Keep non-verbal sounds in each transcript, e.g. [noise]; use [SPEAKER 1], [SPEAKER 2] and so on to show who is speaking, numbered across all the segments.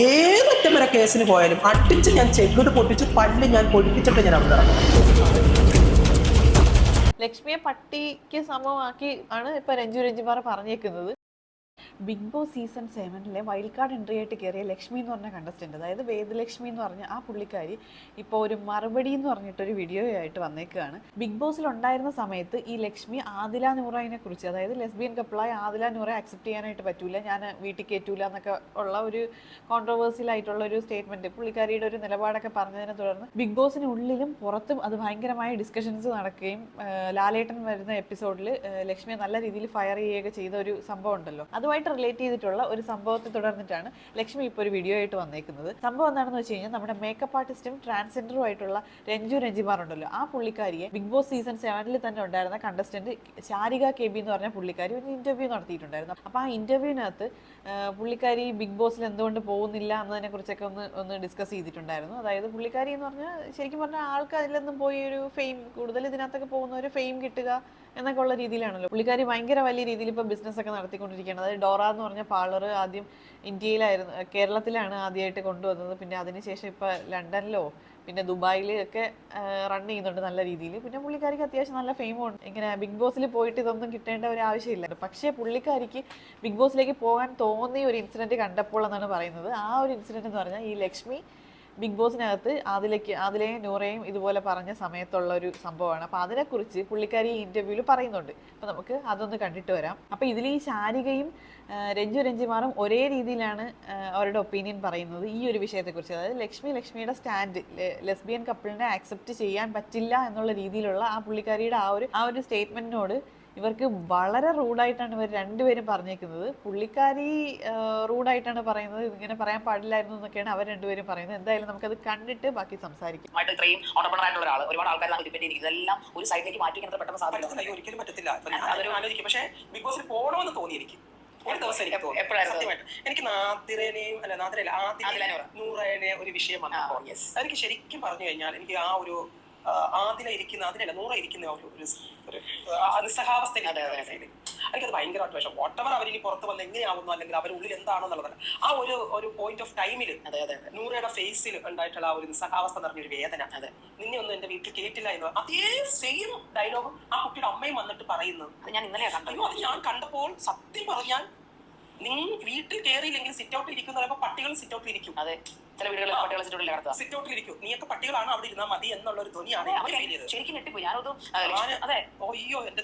[SPEAKER 1] ഏതറ്റം വരെ കേസിന് പോയാലും അടിച്ച് ഞാൻ ചെകിട് പൊട്ടിച്ച് പല്ല് ഞാൻ പൊടിപ്പിച്ചിട്ട് ഞാൻ അവിടെ
[SPEAKER 2] ലക്ഷ്മിയെ പട്ടിക്ക് സമമാക്കി ആണ് ഇപ്പൊ രഞ്ജു രഞ്ജുമാർ പറഞ്ഞേക്കുന്നത്. ബിഗ് ബോസ് സീസൺ സെവനിലെ വൈൽഡ് കാർഡ് എൻട്രി ആയിട്ട് കയറിയ ലക്ഷ്മി എന്ന് പറഞ്ഞ കണ്ടസ്റ്റന്റ് അതായത് വേദലക്ഷ്മി എന്ന് പറഞ്ഞ ആ പുള്ളിക്കാരി ഇപ്പോൾ ഒരു മറുപടി എന്ന് പറഞ്ഞിട്ടൊരു വീഡിയോ ആയിട്ട് വന്നേക്കുകയാണ് ബിഗ് ബോസിൽ ഉണ്ടായിരുന്ന സമയത്ത് ഈ ലക്ഷ്മി ആദില നൂറയിനെ കുറിച്ച് അതായത് ലെസ്ബിയൻ കപ്പിളായ ആദില നൂറെ അക്സെപ്റ്റ് ചെയ്യാനായിട്ട് പറ്റൂല ഞാൻ വീട്ടിൽ കയറ്റൂല എന്നൊക്കെ ഉള്ള ഒരു കോൺട്രവേഴ്സിയലായിട്ടുള്ള ഒരു സ്റ്റേറ്റ്മെന്റ് പുള്ളിക്കാരിയുടെ ഒരു നിലപാടൊക്കെ പറഞ്ഞതിനെ തുടർന്ന് ബിഗ് ബോസിന് ഉള്ളിലും പുറത്തും അത് ഭയങ്കരമായ ഡിസ്കഷൻസ് നടക്കുകയും ലാലേട്ടൻ വരുന്ന എപ്പിസോഡിൽ ലക്ഷ്മിയെ നല്ല രീതിയിൽ ഫയർ ചെയ്യുകയൊക്കെ ചെയ്ത ഒരു സംഭവം ഉണ്ടല്ലോ. അതുമായിട്ട് റിലേറ്റ് ചെയ്തിട്ടുള്ള ഒരു സംഭവത്തെ തുടർന്നിട്ടാണ് ലക്ഷ്മി ഇപ്പോൾ ഒരു വീഡിയോ ആയിട്ട് വന്നേക്കുന്നത്. സംഭവം എന്താണെന്ന് വെച്ച് കഴിഞ്ഞാൽ നമ്മുടെ മേക്കപ്പ് ആർട്ടിസ്റ്റും ട്രാൻസ്ജെൻഡറും ആയിട്ടുള്ള രഞ്ജു രഞ്ജിമാർ ഉണ്ടല്ലോ ആ പുള്ളിക്കാരിയെ ബിഗ് ബോസ് സീസൺ സെവനിൽ തന്നെ ഉണ്ടായിരുന്ന കണ്ടസ്റ്റന്റ് ശാരിക കെ ബി എന്ന് പറഞ്ഞ പുള്ളിക്കാരി ഒരു ഇന്റർവ്യൂ നടത്തിയിട്ടുണ്ടായിരുന്നു. അപ്പോൾ ആ ഇന്റർവ്യൂവിനകത്ത് പുള്ളിക്കാരി ബിഗ് ബോസിൽ എന്തുകൊണ്ട് പോകുന്നില്ല എന്നതിനെ കുറിച്ചൊക്കെ ഒന്ന് ഒന്ന് ഡിസ്കസ് ചെയ്തിട്ടുണ്ടായിരുന്നു. അതായത് പുള്ളിക്കാരി എന്ന് പറഞ്ഞാൽ ശരിക്കും പറഞ്ഞാൽ ആൾക്ക് അതിലൊന്നും പോയി ഒരു ഫെയിം കൂടുതൽ ഇതിനകത്തൊക്കെ പോകുന്ന ഒരു ഫെയിം കിട്ടുക എന്നൊക്കെ ഉള്ള രീതിയിലാണല്ലോ. പുള്ളിക്കാരി ഭയങ്കര വലിയ രീതിയിൽ ഇപ്പോൾ ബിസിനസ് ഒക്കെ നടത്തിക്കൊണ്ടിരിക്കുകയാണ്. അതായത് ഡോറ എന്ന് പറഞ്ഞ പാർലർ ആദ്യം ഇന്ത്യയിലായിരുന്നു കേരളത്തിലാണ് ആദ്യമായിട്ട് കൊണ്ടുവന്നത്. പിന്നെ അതിനുശേഷം ഇപ്പോൾ ലണ്ടനിലോ പിന്നെ ദുബായിൽ ഒക്കെ റൺ ചെയ്യുന്നുണ്ട് നല്ല രീതിയിൽ. പിന്നെ പുള്ളിക്കാരിക്ക് അത്യാവശ്യം നല്ല ഫെയിമുണ്ട് ഇങ്ങനെ ബിഗ് ബോസിൽ പോയിട്ട് ഇതൊന്നും കിട്ടേണ്ട ഒരു ആവശ്യമില്ല. പക്ഷേ പുള്ളിക്കാരിക്ക് ബിഗ് ബോസിലേക്ക് പോകാൻ തോന്നിയ ഒരു ഇൻസിഡന്റ് കണ്ടപ്പോൾ എന്നാണ് പറയുന്നത്. ആ ഒരു ഇൻസിഡന്റ് എന്ന് പറഞ്ഞാൽ ഈ ലക്ഷ്മി ബിഗ് ബോസിനകത്ത് അതിലേക്ക് അതിലെയും നൂറയും ഇതുപോലെ പറഞ്ഞ സമയത്തുള്ള ഒരു സംഭവമാണ്. അപ്പോൾ അതിനെക്കുറിച്ച് പുള്ളിക്കാരി ഈ ഇന്റർവ്യൂവിൽ പറയുന്നുണ്ട്. അപ്പോൾ നമുക്ക് അതൊന്ന് കണ്ടിട്ട് വരാം. അപ്പോൾ ഇതിൽ ഈ ശാരികയും രഞ്ജു രഞ്ജിമാറും ഒരേ രീതിയിലാണ് അവരുടെ ഒപ്പീനിയൻ പറയുന്നത് ഈ ഒരു വിഷയത്തെക്കുറിച്ച്. അതായത് ലക്ഷ്മി ലക്ഷ്മിയുടെ സ്റ്റാൻഡ് ലെസ്ബിയൻ കപ്പിളിനെ ആക്സെപ്റ്റ് ചെയ്യാൻ പറ്റില്ല എന്നുള്ള രീതിയിലുള്ള ആ പുള്ളിക്കാരിയുടെ ആ ഒരു ആ ഒരു സ്റ്റേറ്റ്മെന്റിനോട് ഇവർക്ക് വളരെ റൂഡായിട്ടാണ് ഇവർ രണ്ടുപേരും പറഞ്ഞേക്കുന്നത്. പുള്ളിക്കാരി റൂഡായിട്ടാണ് പറയുന്നത്. ഇങ്ങനെ പറയാൻ പാടില്ലായിരുന്നു എന്നൊക്കെയാണ് അവർ രണ്ടുപേരും പറയുന്നത്. എന്തായാലും നമുക്കത് കണ്ടിട്ട് ബാക്കി സംസാരിക്കും.
[SPEAKER 3] ഇത്രയും ഒരാൾ ഒരുപാട് ഡിപെൻഡ് ചെയ്യുന്നത് ഇതെല്ലാം ഒരു സൈഡിലേക്ക് മാറ്റി വെക്കുന്നത് പെട്ടെന്ന് സാധ്യത
[SPEAKER 4] പറ്റുന്നില്ല ഒരിക്കലും പറ്റത്തില്ല. ഇപ്പൊ അതൊരു ആലോചിക്കും. പക്ഷേ ബിഗ് ബോസിൽ പോകണമെന്ന് തോന്നി എനിക്ക് ഒരു ദിവസം എനിക്ക് തോന്നി
[SPEAKER 3] എപ്പോഴായിരുന്നു?
[SPEAKER 4] സത്യമായിട്ട്. എനിക്ക് നാദിറേനെയും അല്ല നാദിരല്ല
[SPEAKER 3] ആദ്യ.
[SPEAKER 4] നൂറേനെ ഒരു വിഷയം വന്നപ്പോൾ എനിക്ക് ശരിക്കും പറഞ്ഞു കഴിഞ്ഞാൽ എനിക്ക് ആ ഒരു ആദില ഇരിക്കുന്ന അതിലല്ല നൂറ ഇരിക്കുന്ന ഒരു ഒരു സ്- ഒരു, ആ, നിസ്സഹാവസ്ഥ
[SPEAKER 3] അതെ, അതെ, അതെ.
[SPEAKER 4] എനിക്കത് ഭയങ്കരമായിട്ട് വിഷം വോട്ടവർ അവരിനി പുറത്ത് വന്ന് എങ്ങനെയാവുന്നു അല്ലെങ്കിൽ അവരുടെ ഉള്ളിൽ എന്താണോ എന്നുള്ളതല്ല ആ ഒരു ഒരു പോയിന്റ് ഓഫ് ടൈമിൽ
[SPEAKER 3] അതെ അതെ അതെ.
[SPEAKER 4] നൂറയുടെ ഫേസിൽ ഉണ്ടായിട്ടുള്ള ആ ഒരു നിസ്സഹാവസ്ഥ നിറഞ്ഞൊരു വേദന.
[SPEAKER 3] അതെ.
[SPEAKER 4] നിന്നെ ഒന്നും എന്റെ വീട്ടിൽ കേട്ടില്ല എന്ന് അതേ സെയിം ഡയലോഗ് ആ കുട്ടിയുടെ അമ്മയും വന്നിട്ട് പറയുന്നത്
[SPEAKER 3] ഞാൻ ഇന്നലെ കണ്ടു
[SPEAKER 4] അയ്യോ അത് ഞാൻ കണ്ടപ്പോൾ സത്യം പറഞ്ഞാൽ നീ വീട്ടിൽ കയറിയില്ലെങ്കിൽ സിറ്റ് ഔട്ടിൽ ഇരിക്കുന്ന പട്ടികൾ സിറ്റ് ഔട്ടിൽ ഇരിക്കും.
[SPEAKER 3] അതെ. ചില വീടുകളിൽ പട്ടികളെ സിറ്റൗട്ടിൽ കിടത്തുക
[SPEAKER 4] സിറ്റ് ഔട്ടിൽ ഇരിക്കും നീയൊക്കെ പട്ടികളാണ് അവിടെ ഇരുന്നാൽ മതി എന്നുള്ള ഒരു ധ്വനിയാണ്.
[SPEAKER 3] ശരിക്കും ഞെട്ടിപ്പോയി. ഞാനത് ആ, ലക്ഷ്മി-
[SPEAKER 4] ഞാൻ
[SPEAKER 3] അതെ.
[SPEAKER 4] അയ്യോ എന്റെ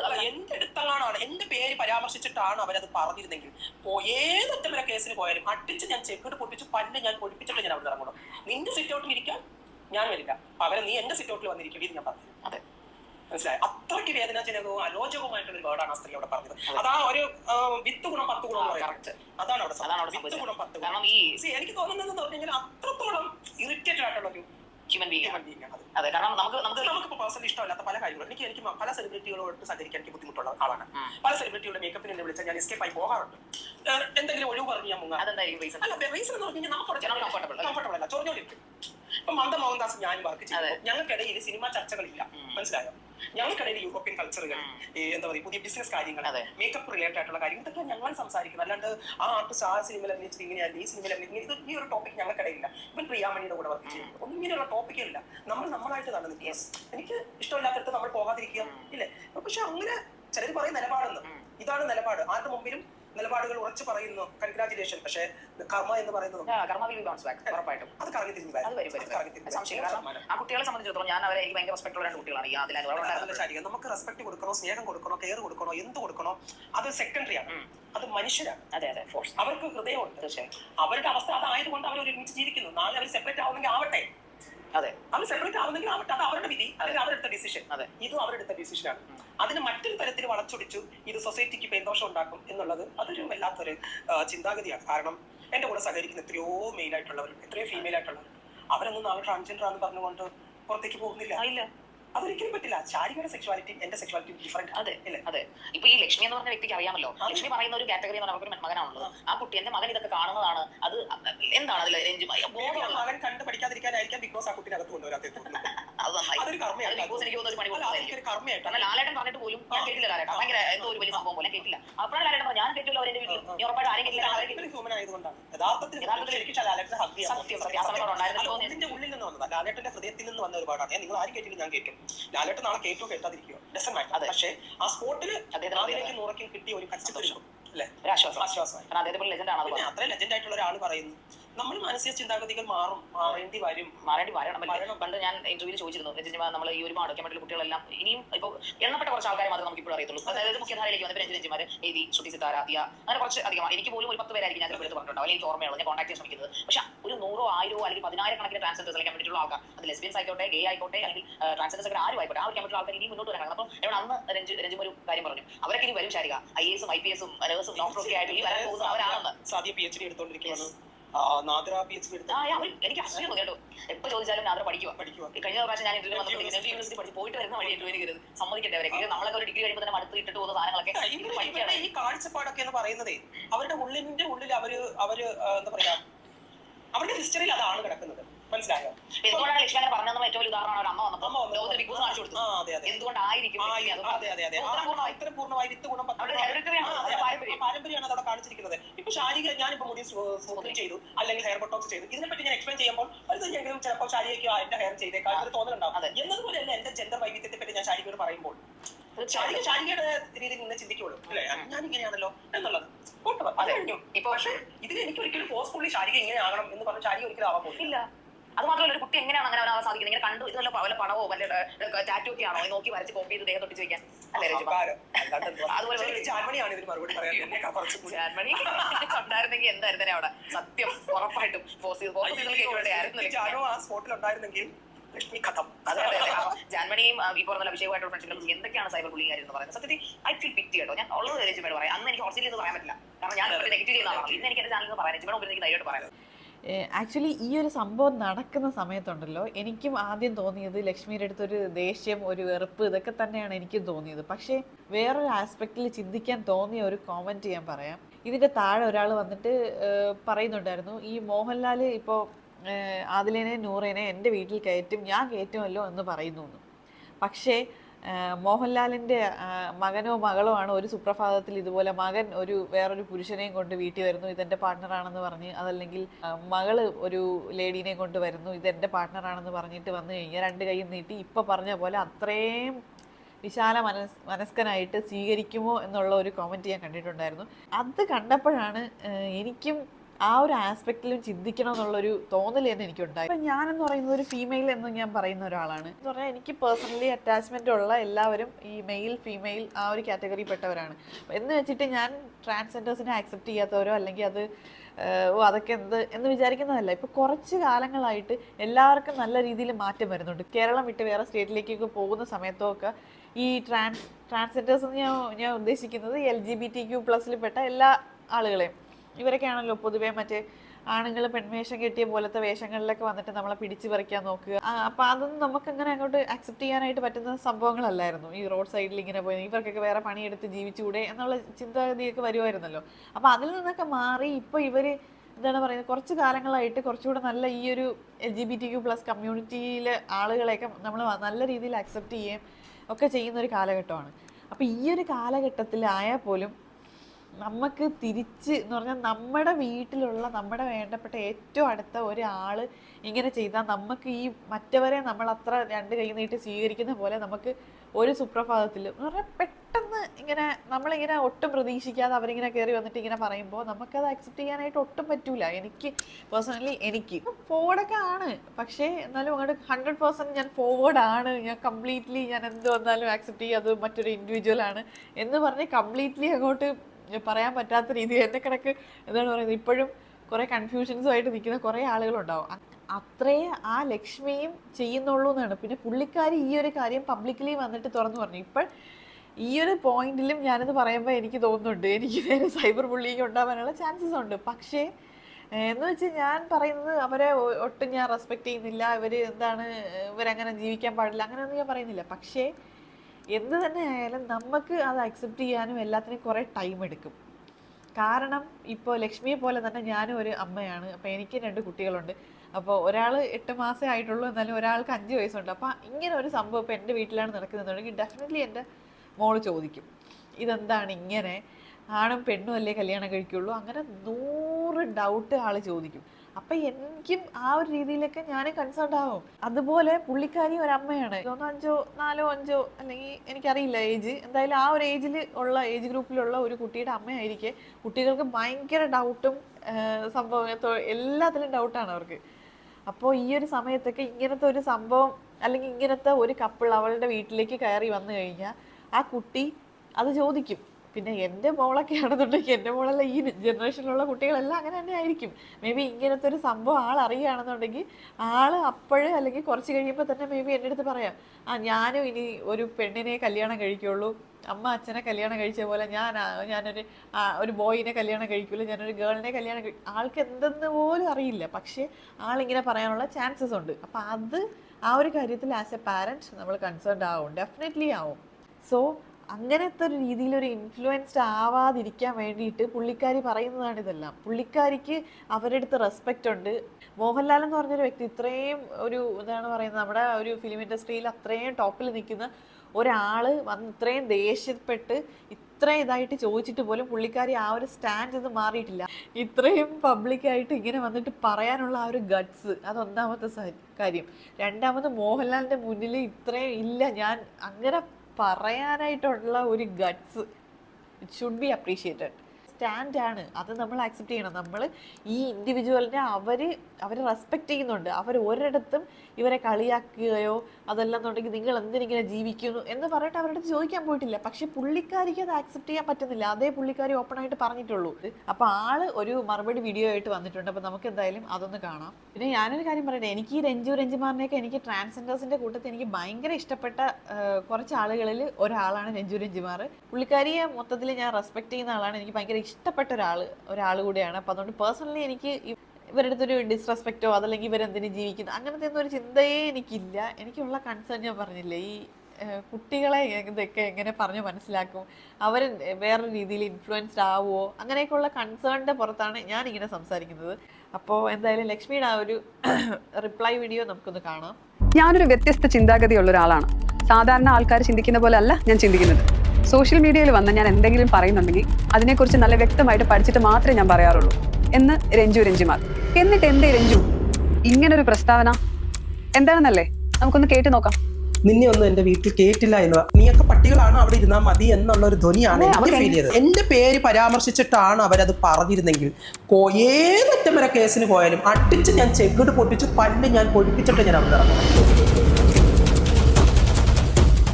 [SPEAKER 4] അല്ല, എന്റെ അടുത്തങ്ങാണാണ് എന്റെ പേര് പരാമർശിച്ചിട്ടാണ് അവരത് പറഞ്ഞിരുന്നെങ്കിൽ? ഏതൊറ്റ വരെ കേസിന് പോയാലും അടിച്ച് ഞാൻ ചെക്കിട്ട് പൊട്ടിച്ച് പല്ല് ഞാൻ പൊടിപ്പിച്ചിട്ട് ഞാൻ അവിടെ ഇറങ്ങണം നിന്റെ സിറ്റൗട്ടിൽ ഇരിക്കാൻ ഞാൻ വരില്ല. അവരെ നീ എന്റെ സിറ്റൗട്ടിൽ വന്നിരിക്കും. ഇത് ഞാൻ പറഞ്ഞു
[SPEAKER 3] അതെ.
[SPEAKER 4] മനസ്സിലായി? അത്രയ്ക്ക് വേദനാജനകവും അലോചകവുമായിട്ടുള്ള ഒരു വേർഡാണ് ആ സ്ത്രീ അവിടെ പറഞ്ഞത്. അതാ. ഒരു വിത്ത് ഗുണം പത്ത് ഗുണം എന്ന് പറയുന്നത്. അതാണ് അവിടെ വിത്ത് ഗുണം പത്ത് ഗുണം. എനിക്ക് തോന്നുന്നത് എന്ന് പറഞ്ഞാൽ അത്രത്തോളം ഇറിറ്റേറ്റഡ് ആയിട്ടുള്ള ഒരു
[SPEAKER 3] ഹ്യൂമൻ ബീങ്
[SPEAKER 4] അത്.
[SPEAKER 3] കാരണം നമുക്ക് നമുക്ക്
[SPEAKER 4] നമുക്ക് പേഴ്സണൽ ഇഷ്ടമല്ലാത്ത പല കാര്യങ്ങളും. എനിക്ക് എനിക്ക് പല സെലിബ്രിറ്റികളോട് സഹകരിക്കാൻ എനിക്ക് ബുദ്ധിമുട്ടുള്ള ആളാണ്. പല സെലിബ്രിറ്റിയുടെ മേക്കപ്പിന് എന്നെ വിളിച്ചാൽ ഞാൻ എസ്കേപ്പ് ആയി പോകാറുണ്ട്. എന്തെങ്കിലും ഒഴിവ് പറഞ്ഞു ഞാൻ മുങ്ങാം
[SPEAKER 3] അതെന്തായിരിക്കും റീസൺ
[SPEAKER 4] അല്ല റീസൺ എന്ന് പറഞ്ഞു കഴിഞ്ഞാൽ നമുക്ക്
[SPEAKER 3] നമുക്ക്
[SPEAKER 4] കംഫർട്ടബിൾ അല്ല? ചൊറിഞ്ഞോണ്ടിരിക്കും. ഇപ്പൊ മന്ദ മോഹൻദാസ് ഞാൻ വർക്ക്. ചെയ്തു ഞങ്ങൾക്കിടയിൽ സിനിമ ചർച്ചകളില്ല. മനസ്സിലായോ? ഞങ്ങൾക്കിടയിൽ യൂറോപ്യൻ കൾച്ചറുകൾ എന്താ പറയുക പുതിയ ബിസിനസ് കാര്യങ്ങൾ മേക്കപ്പ് റിലേറ്റഡ് ആയിട്ടുള്ള കാര്യം ഇതൊക്കെ ഞങ്ങൾ സംസാരിക്കുന്നത് അല്ലാണ്ട് ആ ആർട്ടിസ്റ്റ് ആ സിനിമയിൽ അഭിനയിച്ചത് ഇങ്ങനെയാണ് ഈ സിനിമയിൽ അഭിനയിച്ചത് ഇത് ഈ ഒരു ടോപ്പിക് ഞങ്ങൾക്കിടയില്ല ഇപ്പം പ്രിയാമണിയുടെ കൂടെ വർക്ക് ചെയ്യുന്നത് ഒന്നും ഇങ്ങനെയുള്ള ടോപ്പിക്കേ ഇല്ല. നമ്മൾ നമ്മളായിട്ട് നടന്നു
[SPEAKER 3] യെസ്
[SPEAKER 4] എനിക്ക് ഇഷ്ടമില്ലാത്തടത്ത് നമ്മൾ പോകാതിരിക്കുക. ഇല്ലേ? പക്ഷെ അങ്ങനെ ചിലർ പറയും നിലപാടെന്ന് ഇതാണ് നിലപാട്. ആരുടെ മുമ്പിലും നിലപാടുകൾ ഉറച്ചു പറയുന്നു. കൺഗ്രാചുലേഷൻ പക്ഷേ കർമ്മ എന്ന് പറയുന്നത്
[SPEAKER 3] കർമ്മ വിൽ ബൗൺസ് ബാക്ക് ഉറപ്പായിട്ടും.
[SPEAKER 4] അത് കറങ്ങി തിരിഞ്ഞു
[SPEAKER 3] അത് വരും വരും. സംശയമില്ല. കാരണം ആ കുട്ടികളെ സംബന്ധിച്ചിടത്തോളം ഞാൻ അവരെ എനിക്ക് ഭയങ്കര റെസ്പെക്ട് ഉള്ള രണ്ട് കുട്ടികളാണ്. ഈ അതിലാണ്
[SPEAKER 4] ശാരിക നമുക്ക് റെസ്പെക്ട് കൊടുക്കണോ സ്നേഹം കൊടുക്കണോ കെയർ കൊടുക്കണോ എന്ത് കൊടുക്കണോ അത് സെക്കൻഡറി ആണ്. അത് മനുഷ്യരാണ്.
[SPEAKER 3] അതെ അതെ ഫോഴ്സ്
[SPEAKER 4] അവർക്ക് ഹൃദയമുണ്ട്.
[SPEAKER 3] തീർച്ചയായും.
[SPEAKER 4] അവരുടെ അവസ്ഥ അതായതുകൊണ്ട് അവർ ഒരുമിച്ച് ജീവിക്കുന്നു. നാളെ അവർ സെപ്പറേറ്റ് ആവുന്നെങ്കിൽ ആവട്ടെ.
[SPEAKER 3] അതെ.
[SPEAKER 4] അവർ സെപ്പറേറ്റ് ആവുന്നെങ്കിൽ ആവട്ടെ അത് അവരുടെ വിധി അല്ലെങ്കിൽ അവരെടുത്ത ഡിസിഷൻ
[SPEAKER 3] അതെ.
[SPEAKER 4] ഇതും അവരെടുത്ത ഡിസിഷനാണ് അതിന് മറ്റൊരു തരത്തിൽ വളച്ചൊടിച്ചു ഇത് സൊസൈറ്റിക്ക് പെന്തോഷം ഉണ്ടാക്കും എന്നുള്ളത് അതൊരു വല്ലാത്തൊരു ചിന്താഗതിയാണ്. കാരണം എന്റെ കൂടെ സഹകരിക്കുന്ന എത്രയോ മെയിൽ ആയിട്ടുള്ളവരുണ്ട് എത്രയോ ഫീമെയിൽ ആയിട്ടുള്ളവരുണ്ട്. അവരൊന്നും അവർ ട്രാൻസ്ജെൻഡർ ആണെന്ന് പറഞ്ഞുകൊണ്ട് പുറത്തേക്ക് പോകുന്നില്ല. അതൊരിക്കലും പറ്റില്ല. ശാരികയുടെ സെക്ഷുവാലിറ്റി എന്റെ സെക്ഷുവാലിറ്റി ഡിഫറെന്റ്
[SPEAKER 3] അതെ
[SPEAKER 4] ഇല്ലേ?
[SPEAKER 3] അതെ. ഇപ്പൊ ഈ ലക്ഷ്മി എന്ന് പറഞ്ഞ വ്യക്തിക്ക് അറിയാമല്ലോ. ലക്ഷ്മി പറയുന്ന ഒരു കാറ്റഗറി എന്ന് പറഞ്ഞാൽ ഒരു മകനാണുള്ളത് ആ. കുട്ടി എന്റെ മകൻ ഇതൊക്കെ കാണുന്നതാണ്. അത് എന്താണ് അതിൽ
[SPEAKER 4] മകൻ കണ്ട് പഠിക്കാതിരിക്കാനായിരിക്കാം ബിഗ് ബോസ് ആ കുട്ടിനകത്ത് അകത്ത് [laughs]
[SPEAKER 3] അത് നന്നായി.
[SPEAKER 4] അതൊരു
[SPEAKER 3] ബിഗ് ബോസ് എനിക്ക് തോന്നുന്നു ഒരു പണി കാരണം ലാലേട്ടൻ പറഞ്ഞിട്ട് പോലും ഞാൻ കേട്ടില്ല ലാലേട്ടൻ. ഭയങ്കര എന്തോ ഒരു വലിയ സംഭവം പോലെ. കേട്ടില്ല. അപ്പോഴാണ് ലാലേട്ടൻ പറഞ്ഞു ഞാൻ കേട്ടില്ല വീട്ടിൽ ഞാൻ ഉറപ്പായിട്ട് കേട്ടില്ല
[SPEAKER 4] ലാലേട്ടൻ ഹ്യൂമൻ ആയതുകൊണ്ടാണ്. യഥാർത്ഥത്തിൽ അല്ല,
[SPEAKER 3] എന്ന്
[SPEAKER 4] ഒന്നിന്റെ ഉള്ളിൽ നിന്ന് വന്നതാണ് ലാലേട്ടന്റെ ഹൃദയത്തിൽ നിന്ന് വന്ന ഒരുപാടാണ് നിങ്ങൾ ആരും കേട്ടില്ല ഞാൻ കേട്ടു ലാലേട്ടൻ നാളെ കേട്ടോ കേട്ടാതിരിക്കോ
[SPEAKER 3] അതെ.
[SPEAKER 4] പക്ഷേ ആ സ്പോട്ടിൽ അതിലേക്ക് നൂറയ്ക്കും കിട്ടിയ ഒരു കച്ചിത്തൊരു അല്ലേ?
[SPEAKER 3] ആശ്വാസം.
[SPEAKER 4] ആശ്വാസമായി.
[SPEAKER 3] കാരണം അദ്ദേഹത്തെ പോലെ ലെജൻഡ് ആണ് അത്
[SPEAKER 4] പിന്നെ
[SPEAKER 3] പറഞ്ഞത്
[SPEAKER 4] ലെജൻഡ് ആയിട്ടുള്ള ഒരാൾ പറയുന്നു. നമ്മൾ മനസ്സിലെ ചിന്താഗതികൾ മാറും മാറേണ്ടി വരും.
[SPEAKER 3] മാറേണ്ടി വരണം? പണ്ട് ഞാൻ ഇന്റർവ്യൂവിൽ ചോദിച്ചിരുന്നു രഞ്ജിമ നമ്മൾ ഈ ഒരുപാട് ഡോക്യുമെന്ററി കുട്ടികളെല്ലാം ഇനിയും ഇപ്പോൾ എണ്ണപ്പെട്ട കുറച്ച് ആൾക്കാരെ മാത്രമേ നമുക്ക് ഇപ്പോൾ അറിയത്തുള്ളൂ അതായത് മുഖ്യധാരയിലേക്ക് വന്നപ്പോൾ രഞ്ജി രഞ്ജിമാർ എഴുതി ശ്രുതി സിത്താര അങ്ങനെ കുറച്ച് അധികം എനിക്ക് പോലും ഒരു പത്ത് പേരായിരിക്കും ഞാൻ എടുത്ത് പറഞ്ഞിട്ടുണ്ടാവും അല്ലെങ്കിൽ എനിക്ക് ഓർമ്മയുള്ളൂ ഞാൻ കോൺടാക്ട് ചെയ്യാൻ ശ്രമിക്കുന്നത്. പക്ഷെ ഒരു നൂറോ ആയിരോ അല്ലെങ്കിൽ പതിനായിരക്കണക്കിന് ട്രാൻസ്ജെൻഡേഴ്സ് അല്ലെങ്കിൽ വേണ്ടിയിട്ടുള്ള ആൾക്കാർ അത് ലെസ്ബിയൻസ് ആയിക്കോട്ടെ ഗേ ആയിക്കോട്ടെ അല്ലെങ്കിൽ ട്രാൻസ്ജെൻഡേഴ്സ് ഒക്കെ ആരും ആയിക്കോട്ടെ ആ ഒരു കമ്മിറ്റിയുള്ള ആൾക്കാർ ഇനി മുന്നോട്ട് വരാൻ അപ്പം എന്നോട് അന്ന് രഞ്ജു രഞ്ജിമ ഒരു കാര്യം പറഞ്ഞു. അവരൊക്കെ ഇനി വരും ശാരിക. ഐ എസും ഐ പി എസും നേഴ്സും ഡോക്ടറും ഒക്കെ ആയിട്ട് ഈ വരാൻ പോകുന്ന അവരാണെന്ന്.
[SPEAKER 4] സാധ്യ പി എച്ച് ഡി എടുത്തോണ്ടിരിക്കുകയാണ്. ആ, നാദിറ പി എച്ച് എടുത്ത്?
[SPEAKER 3] എനിക്ക് തോന്നി കേട്ടോ എപ്പോ ചോദിച്ചാലും നാദ്ര പഠിക്കുക
[SPEAKER 4] പഠിക്കുക
[SPEAKER 3] കഴിഞ്ഞ പ്രാവശ്യം ഞാൻ ഇന്റർവ്യൂ വന്നപ്പോൾ യൂണിവേഴ്സിറ്റി പഠിച്ച് പോയിട്ട് വരുന്ന വഴി കയറുന്നത് സമ്മതിക്കട്ടെ അവരെ. നമ്മളൊക്കെ ഒരു ഡിഗ്രി കഴിയുമ്പോൾ തന്നെ മടുത്ത് ഇട്ടിട്ട് പോകുന്ന സാധനങ്ങളൊക്കെ
[SPEAKER 4] ഈ കാഴ്ചപ്പാടൊക്കെ എന്ന് പറയുന്നതേ അവരുടെ ഉള്ളിന്റെ ഉള്ളിൽ അവർ അവർ എന്താ പറയാ അവരുടെ ഹിസ്റ്ററിയിൽ അതാണ് കിടക്കുന്നത്. മനസ്സിലായോ?
[SPEAKER 3] എന്തുകൊണ്ടാണ് ലക്ഷ്മി അങ്ങനെ പറഞ്ഞതെന്ന് ഏറ്റവും വലിയ ഉദാഹരണമാണ് ഒരു അമ്മ ലോകത്ത് ബിഗ് ബോസ് കാണിച്ചു കൊടുത്തു. എന്തുകൊണ്ടായിരിക്കും
[SPEAKER 4] ഇത്ര പൂർണമായി വിത്ത് ഗുണം പാരമ്പര്യമാണ് അതവിടെ കാണിച്ചിരിക്കുന്നത്. ഇപ്പൊ ശാരീരിക ഞാനിപ്പോ മുടി സ്മൂത്തിങ് ചെയ്തു അല്ലെങ്കിൽ ഹെയർ ബട്ടോക്സ് ചെയ്തു. ഇതിനെപ്പറ്റി ഞാൻ എക്സ്പ്ലെയിൻ ചെയ്യുമ്പോൾ ഒരു ചിലപ്പോൾ ശാരീരിക എന്റെ ഹെയർ ചെയ്തേക്കാം ഒരു തോന്നലുണ്ടാവും.
[SPEAKER 3] എന്നതുപോലെ
[SPEAKER 4] എന്നതുപോലെയല്ല എന്റെ ജെൻഡർ വൈവിധ്യത്തെ പറ്റി ഞാൻ ശാരീരികയോട് പറയുമ്പോൾ. ശാരീരിക ശാരീരികയുടെ രീതിയിൽ നിന്ന് ചിന്തിക്കുള്ളൂ അല്ലേ? ഞാൻ ഇങ്ങനെയാണല്ലോ എന്നുള്ളത്. പോട്ടെ, അത്. കഴിഞ്ഞു.
[SPEAKER 3] ഇപ്പൊ
[SPEAKER 4] പക്ഷേ ഇതിൽ എനിക്ക് ഒരിക്കലും ഫോഴ്സ്ഫുള്ളി ശാരീരിക ഇങ്ങനെ ആകണം എന്ന് പറഞ്ഞ ശാരീരിക ഒരിക്കലും ആവാൻ
[SPEAKER 3] ഇല്ല. അത് മാത്രമല്ല ഒരു കുട്ടി എങ്ങനെയാണ് അങ്ങനെ അവനാവാൻ സാധിക്കുന്നത്? ഇങ്ങനെ കണ്ടു ഇത് വല്ല വല്ല പടവോ വല്ല ടാറ്റു ഒക്കെ ആണോ? നോക്കി വരച്ച് കോപ്പി ചെയ്ത് ദേഹം തൊട്ടിച്ച് വെക്കാൻ. അല്ലേ? അതുപോലെ
[SPEAKER 4] ഇതിന് മറുപടി പറയാൻ.
[SPEAKER 3] ജാൻമണി ഉണ്ടായിരുന്നെങ്കിൽ എന്തായിരുന്നു അവിടെ? സത്യം ഉറപ്പായിട്ടും.
[SPEAKER 4] ആ സ്പോട്ടിൽ ഉണ്ടായിരുന്നെങ്കിൽ ലക്ഷ്മി കഥം.
[SPEAKER 3] ജാൻമണിയും ഈ പറഞ്ഞ അഭിഷേകമായിട്ടുള്ള ഫ്രണ്ട്ഷിപ്പ് എന്തൊക്കെയാണ് സൈബർ ബുള്ളിങ് കാര്യം എന്ന് പറയുന്നത്? സത്യത്തിൽ ഐ ഫീൽ പിറ്റി കേട്ടോ. ഞാൻ ഉള്ളത് രഞ്ജിമയോട് പറയാം. അന്ന് എനിക്ക് ഹോസ്റ്റലിൽ നിന്ന് പറയാൻ പറ്റില്ല. കാരണം ഞാൻ നെഗറ്റീവ് ചെയ്യുന്ന ഇന്ന് എനിക്ക് എന്റെ ചാനലിൽ നിന്ന് പറയാം രഞ്ജിമയുടെ മുമ്പിൽ എനിക്ക് ധൈര്യമായിട്ട് പറയാം
[SPEAKER 2] ആക്ച്വലി ഈ ഒരു സംഭവം നടക്കുന്ന സമയത്തുണ്ടല്ലോ എനിക്കും ആദ്യം തോന്നിയത് ലക്ഷ്മിയുടെ അടുത്തൊരു ദേഷ്യം ഒരു വെറുപ്പ് ഇതൊക്കെ തന്നെയാണ് എനിക്കും തോന്നിയത്. പക്ഷേ വേറൊരു ആസ്പെക്റ്റിൽ ചിന്തിക്കാൻ തോന്നിയ ഒരു കോമന്റ് ഞാൻ പറയാം. ഇതിന്റെ താഴെ ഒരാൾ വന്നിട്ട് പറയുന്നുണ്ടായിരുന്നു ഈ മോഹൻലാൽ ഇപ്പോൾ ആദിലേനെ നൂറേനെ എന്റെ വീട്ടിൽ കയറ്റും ഞാൻ കയറ്റുമല്ലോ എന്ന് പറയുന്നു പക്ഷേ മോഹൻലാലിന്റെ മകനോ മകളോ ആണ് ഒരു സുപ്രഭാതത്തിൽ ഇതുപോലെ മകൻ ഒരു വേറൊരു പുരുഷനെയും കൊണ്ട് വീട്ടിൽ വരുന്നു ഇതെന്റെ പാർട്ട്ണറാണെന്ന് പറഞ്ഞ് അതല്ലെങ്കിൽ മകൾ ഒരു ലേഡീനെ കൊണ്ട് വരുന്നു ഇതെന്റെ പാർട്ട്ണറാണെന്ന് പറഞ്ഞിട്ട് വന്നു കഴിഞ്ഞാൽ രണ്ട് കൈ നീട്ടി ഇപ്പം പറഞ്ഞ പോലെ അത്രയും വിശാല മനസ് മനസ്കനായിട്ട് സ്വീകരിക്കുമോ എന്നുള്ള ഒരു കോമന്റ് ഞാൻ കണ്ടിട്ടുണ്ടായിരുന്നു. അത് കണ്ടപ്പോഴാണ് എനിക്കും ആ ഒരു ആസ്പെക്റ്റിലും ചിന്തിക്കണം എന്നുള്ളൊരു തോന്നൽ തന്നെ എനിക്കുണ്ടായി. അപ്പൊ ഞാനെന്ന് പറയുന്നത് ഒരു ഫീമെയിൽ എന്ന് ഞാൻ പറയുന്ന ഒരാളാണ്. എന്ന് പറഞ്ഞാൽ എനിക്ക് പേഴ്സണലി അറ്റാച്ച്മെന്റ് ഉള്ള എല്ലാവരും ഈ മെയിൽ ഫീമെയിൽ ആ ഒരു കാറ്റഗറി പെട്ടവരാണ്. എന്ന് വെച്ചിട്ട് ഞാൻ ട്രാൻസ്ജെൻഡേഴ്സിനെ ആക്സെപ്റ്റ് ചെയ്യാത്തവരോ അല്ലെങ്കിൽ അത് ഓ അതൊക്കെ എന്ത് എന്ന് വിചാരിക്കുന്നതല്ല. ഇപ്പോൾ കുറച്ച് കാലങ്ങളായിട്ട് എല്ലാവർക്കും നല്ല രീതിയിൽ മാറ്റം വരുന്നുണ്ട്. കേരളം വിട്ട് വേറെ സ്റ്റേറ്റിലേക്കൊക്കെ പോകുന്ന സമയത്തൊക്കെ ഈ ട്രാൻസ് ട്രാൻസ്ജെൻഡേഴ്സ് എന്ന് ഞാൻ ഞാൻ ഉദ്ദേശിക്കുന്നത് L G B T Q പ്ലസ്സിൽ പെട്ട എല്ലാ ആളുകളെയും. ഇവരൊക്കെയാണല്ലോ പൊതുവേ മറ്റേ ആണുങ്ങൾ പെൺവേഷം കെട്ടിയ പോലത്തെ വേഷങ്ങളിലൊക്കെ വന്നിട്ട് നമ്മളെ പിടിച്ചു പറിക്കാൻ നോക്കുക. അപ്പൊ അതൊന്നും നമുക്ക് അങ്ങനെ അങ്ങോട്ട് അക്സെപ്റ്റ് ചെയ്യാനായിട്ട് പറ്റുന്ന സംഭവങ്ങളല്ലായിരുന്നു. ഈ റോഡ് സൈഡിൽ ഇങ്ങനെ പോയി ഇവർക്കൊക്കെ വേറെ പണിയെടുത്ത് ജീവിച്ചുകൂടെ എന്നുള്ള ചിന്താഗതിയൊക്കെ വരുമായിരുന്നല്ലോ അപ്പൊ അതിൽ നിന്നൊക്കെ മാറി ഇപ്പൊ ഇവർ എന്താണ് പറയുന്നത് കുറച്ച് കാലങ്ങളായിട്ട് കുറച്ചുകൂടെ നല്ല ഈ ഒരു L G B T Q plus കമ്മ്യൂണിറ്റിയിലെ ആളുകളെയൊക്കെ നമ്മൾ നല്ല രീതിയിൽ അക്സെപ്റ്റ് ചെയ്യുകയും ഒക്കെ ചെയ്യുന്ന ഒരു കാലഘട്ടമാണ്. അപ്പോൾ ഈ ഒരു കാലഘട്ടത്തിലായാൽ പോലും നമുക്ക് തിരിച്ച് എന്ന് പറഞ്ഞാൽ നമ്മുടെ വീട്ടിലുള്ള നമ്മുടെ വേണ്ടപ്പെട്ട ഏറ്റവും അടുത്ത ഒരാൾ ഇങ്ങനെ ചെയ്താൽ നമുക്ക് ഈ മറ്റവരെ നമ്മൾ അത്ര രണ്ട് കൈ നീട്ടി സ്വീകരിക്കുന്ന പോലെ നമുക്ക് ഒരു സുപ്രഭാതത്തിൽ എന്ന് പറഞ്ഞാൽ പെട്ടെന്ന് ഇങ്ങനെ നമ്മളിങ്ങനെ ഒട്ടും പ്രതീക്ഷിക്കാതെ അവരിങ്ങനെ കയറി വന്നിട്ട് ഇങ്ങനെ പറയുമ്പോൾ നമുക്കത് അക്സെപ്റ്റ് ചെയ്യാനായിട്ട് ഒട്ടും പറ്റൂല. എനിക്ക് പേഴ്സണലി എനിക്ക്. ഫോർവേഡൊക്കെ ആണ്. പക്ഷേ എന്നാലും അങ്ങോട്ട് ഹൺഡ്രഡ് പേഴ്സന്റ് ഞാൻ ഫോർവേഡ് ആണ്. ഞാൻ കംപ്ലീറ്റ്ലി ഞാൻ എന്ത് വന്നാലും ആക്സെപ്റ്റ് ചെയ്യും. അത് മറ്റൊരു ഇൻഡിവിജ്വൽ ആണ്. എന്ന് പറഞ്ഞ് കംപ്ലീറ്റ്ലി അങ്ങോട്ട് പറയാൻ പറ്റാത്ത രീതിയിൽ എന്റെ കണക്ക് എന്താണ് പറയുന്നത്? ഇപ്പോഴും കുറേ കൺഫ്യൂഷൻസുമായിട്ട് നിൽക്കുന്ന കുറേ ആളുകളുണ്ടാവും. അത്രേ ആ ലക്ഷ്മിയും ചെയ്യുന്നുള്ളൂ എന്നാണ്. പിന്നെ പുള്ളിക്കാരി ഈ ഒരു കാര്യം പബ്ലിക്കലി വന്നിട്ട് തുറന്നു പറഞ്ഞു. ഇപ്പോൾ ഈ ഒരു പോയിന്റിലും ഞാനിത് പറയുമ്പോൾ എനിക്ക് തോന്നുന്നുണ്ട്. എനിക്ക് നേരെ സൈബർ ബുള്ളിങ് ഉണ്ടാവാനുള്ള ചാൻസസ് ഉണ്ട്. പക്ഷേ എന്ന് വെച്ച് ഞാൻ പറയുന്നത് അവരെ ഒട്ടും ഞാൻ റെസ്പെക്ട് ചെയ്യുന്നില്ല. ഇവർ എന്താണ് ഇവരങ്ങനെ ജീവിക്കാൻ പാടില്ല. അങ്ങനെയൊന്നും ഞാൻ പറയുന്നില്ല. പക്ഷേ എന്ത് തന്നെ ആയാലും നമുക്ക് അത് അക്സെപ്റ്റ് ചെയ്യാനും എല്ലാത്തിനും കുറേ ടൈം എടുക്കും. കാരണം ഇപ്പോൾ ലക്ഷ്മിയെ പോലെ തന്നെ ഞാനും ഒരു അമ്മയാണ്. അപ്പോൾ എനിക്ക് രണ്ട് കുട്ടികളുണ്ട്. അപ്പോൾ ഒരാൾ എട്ട് മാസമേ ആയിട്ടുള്ളൂ. എന്നാലും ഒരാൾക്ക് അഞ്ച് വയസ്സുണ്ട്. അപ്പോൾ ഇങ്ങനെ ഒരു സംഭവം ഇപ്പോൾ എന്റെ വീട്ടിലാണ് നടക്കുന്നതെന്നുണ്ടെങ്കിൽ ഡെഫിനറ്റ്ലി എന്റെ മോൾ ചോദിക്കും. ഇതെന്താണ് ഇങ്ങനെ? ആണും പെണ്ണും അല്ലേ കല്യാണം കഴിക്കുള്ളൂ? അങ്ങനെ നൂറ് ഡൗട്ട് ആൾ ചോദിക്കും. അപ്പം എനിക്കും ആ ഒരു രീതിയിലൊക്കെ ഞാൻ കൺസേൺ ആവും. അതുപോലെ പുള്ളിക്കാരി ഒരു അമ്മയാണ് തോന്നുന്നു അഞ്ചോ നാലോ അഞ്ചോ അല്ലെങ്കിൽ എനിക്കറിയില്ല ഏജ് എന്തായാലും ആ ഒരു ഏജിൽ ഉള്ള ഏജ് ഗ്രൂപ്പിലുള്ള ഒരു കുട്ടിയുടെ അമ്മയായിരിക്കെ കുട്ടികൾക്ക് ഭയങ്കര ഡൗട്ടും സംഭവം എല്ലാത്തിലും ഡൗട്ടാണ് അവർക്ക്. അപ്പോൾ ഈ ഒരു സമയത്തൊക്കെ ഇങ്ങനത്തെ ഒരു സംഭവം അല്ലെങ്കിൽ ഇങ്ങനത്തെ ഒരു കപ്പിൾ അവളുടെ വീട്ടിലേക്ക് കയറി വന്നു കഴിഞ്ഞാൽ ആ കുട്ടി അത് ചോദിക്കും. പിന്നെ എന്റെ മോളൊക്കെ ആണെന്നുണ്ടെങ്കിൽ എന്റെ മോളല്ല ഈ ജനറേഷനിലുള്ള കുട്ടികളെല്ലാം അങ്ങനെ തന്നെ ആയിരിക്കും. മേ ബി ഇങ്ങനത്തെ ഒരു സംഭവം ആൾ അറിയുകയാണെന്നുണ്ടെങ്കിൽ ആൾ അപ്പോഴേ അല്ലെങ്കിൽ കുറച്ച് കഴിയുമ്പോൾ തന്നെ മേ ബി എന്റെ അടുത്ത് പറയാം. ആ ഞാനും ഇനി ഒരു പെണ്ണിനെ കല്യാണം കഴിക്കുള്ളൂ. അമ്മ അച്ഛനെ കല്യാണം കഴിച്ച പോലെ ഞാൻ ഞാനൊരു ഒരു ബോയിനെ കല്യാണം കഴിക്കുള്ളൂ ഞാനൊരു ഗേളിനെ കല്യാണം കഴി ആൾക്ക് എന്തെന്ന് പോലും അറിയില്ല. പക്ഷേ ആളിങ്ങനെ പറയാനുള്ള ചാൻസസ് ഉണ്ട്. അപ്പം അത് ആ ഒരു കാര്യത്തിൽ ആസ് എ പാരന്റ് നമ്മൾ കൺസേൺഡ് ആവും. ഡെഫിനറ്റ്ലി ആവും. സോ അങ്ങനത്തെ ഒരു രീതിയിൽ ഒരു ഇൻഫ്ലുവൻസ്ഡ് ആവാതിരിക്കാൻ വേണ്ടിയിട്ട് പുള്ളിക്കാരി പറയുന്നതാണ് ഇതെല്ലാം. പുള്ളിക്കാരിക്ക് അവരുടെ അടുത്ത് റെസ്പെക്റ്റ് ഉണ്ട്. മോഹൻലാൽ എന്ന് പറഞ്ഞൊരു വ്യക്തി ഇത്രയും ഒരു എന്താണ് പറയുന്നത്. നമ്മുടെ ഒരു ഫിലിം ഇൻഡസ്ട്രിയിൽ അത്രയും ടോപ്പിൽ നിൽക്കുന്ന ഒരാൾ വന്ന് ഇത്രയും ദേഷ്യപ്പെട്ട് ഇത്രയും ഇതായിട്ട് ചോദിച്ചിട്ട് പോലും പുള്ളിക്കാരി ആ ഒരു സ്റ്റാൻഡ് നിന്ന് മാറിയിട്ടില്ല. ഇത്രയും പബ്ലിക്കായിട്ട് ഇങ്ങനെ വന്നിട്ട് പറയാനുള്ള ആ ഒരു ഗട്ട്സ് അത് ഒന്നാമത്തെ കാര്യം. രണ്ടാമത് മോഹൻലാലിന്റെ മുന്നിൽ ഇത്രയും ഇല്ല. ഞാൻ അങ്ങനെ പറയാനായിട്ടുള്ള ഒരു guts it should be appreciated സ്റ്റാൻഡാണ് അത് നമ്മൾ ആക്സെപ്റ്റ് ചെയ്യണം. നമ്മൾ ഈ ഇൻഡിവിജ്വലിനെ അവർ അവർ റെസ്പെക്റ്റ് ചെയ്യുന്നുണ്ട്. അവർ ഒരിടത്തും ഇവരെ കളിയാക്കുകയോ അതല്ലെന്നുണ്ടെങ്കിൽ നിങ്ങൾ എന്തിനിങ്ങനെ ജീവിക്കുന്നു എന്ന് പറഞ്ഞിട്ട് അവരുടെ ചോദിക്കാൻ പോയിട്ടില്ല. പക്ഷെ പുള്ളിക്കാരിക്ക് അത് ആക്സെപ്റ്റ് ചെയ്യാൻ പറ്റുന്നില്ല. അതേ പുള്ളിക്കാരി ഓപ്പൺ ആയിട്ട് പറഞ്ഞിട്ടുള്ളൂ. അപ്പോൾ ആൾ ഒരു മറുപടി വീഡിയോ ആയിട്ട് വന്നിട്ടുണ്ട്. അപ്പോൾ നമുക്ക് എന്തായാലും അതൊന്ന് കാണാം. പിന്നെ ഞാനൊരു കാര്യം പറയട്ടെ. എനിക്ക് ഈ രഞ്ജു രഞ്ജുമാറിനെയൊക്കെ എനിക്ക് ട്രാൻസ്ജെൻഡേഴ്സിന്റെ കൂട്ടത്തിൽ എനിക്ക് ഭയങ്കര ഇഷ്ടപ്പെട്ട കുറച്ച് ആളുകളിൽ ഒരാളാണ് രഞ്ജു രഞ്ജിമാർ. പുള്ളിക്കാരിയെ മൊത്തത്തിൽ ഞാൻ റെസ്പെക്ട് ചെയ്യുന്ന ആളാണ്. എനിക്ക് ഭയങ്കര ഇഷ്ടപ്പെട്ട ഒരാൾ ഒരാൾ കൂടിയാണ്. അപ്പോൾ അതുകൊണ്ട് പേഴ്സണലി എനിക്ക് ഇവരുടെ അടുത്തൊരു ഡിസ്റെസ്പെക്റ്റോ അതല്ലെങ്കിൽ ഇവരെന്തിനു ജീവിക്കുന്നു അങ്ങനത്തെ ഒന്നും ഒരു ചിന്തയേ എനിക്കില്ല. എനിക്കുള്ള കൺസേൺ ഞാൻ പറഞ്ഞില്ലേ ഈ കുട്ടികളെ ഇതൊക്കെ എങ്ങനെ പറഞ്ഞു മനസ്സിലാക്കും അവർ വേറെ രീതിയിൽ ഇൻഫ്ലുവൻസ്ഡ് ആവുമോ അങ്ങനെയൊക്കെയുള്ള കൺസേണിന്റെ പുറത്താണ് ഞാൻ ഇങ്ങനെ സംസാരിക്കുന്നത്. അപ്പോൾ എന്തായാലും ലക്ഷ്മിയുടെ ആ ഒരു [coughs] റിപ്ലൈ വീഡിയോ നമുക്കൊന്ന് കാണാം.
[SPEAKER 5] ഞാനൊരു വ്യത്യസ്ത ചിന്താഗതിയുള്ള ഒരാളാണ്. സാധാരണ ആൾക്കാർ ചിന്തിക്കുന്ന പോലെ അല്ല ഞാൻ ചിന്തിക്കുന്നത്. സോഷ്യൽ മീഡിയയിൽ വന്ന് ഞാൻ എന്തെങ്കിലും പറയുന്നുണ്ടെങ്കിൽ അതിനെക്കുറിച്ച് നല്ല വ്യക്തമായിട്ട് പഠിച്ചിട്ട് മാത്രമേ ഞാൻ പറയാറുള്ളൂ. എന്ന് രഞ്ജു രഞ്ജിമാർ. എന്നിട്ട് എന്തേ രഞ്ജു? ഇങ്ങനൊരു പ്രസ്താവന. എന്താണെന്നല്ലേ? നമുക്കൊന്ന് കേട്ടു നോക്കാം.
[SPEAKER 1] നിന്നെ ഒന്നും എന്റെ വീട്ടിൽ കേട്ടില്ല എന്ന് നീയൊക്കെ പട്ടികളാണ് അവിടെ ഇരുന്നാൽ മതി എന്നുള്ള ഒരു ധ്വനിയാണ് എനിക്ക് ഫീൽ ചെയ്തത്. എന്റെ പേര് പരാമർശിച്ചിട്ടാണ് അവരത് പറഞ്ഞിരുന്നെങ്കിൽ ഏതറ്റം വരെ കേസിന് പോയാലും അട്ടിച്ച് ഞാൻ ചെകിട് പൊട്ടിച്ച് പല്ല് ഞാൻ പൊടിപ്പിച്ചിട്ട് ഞാൻ അവിടെ ഇറങ്ങും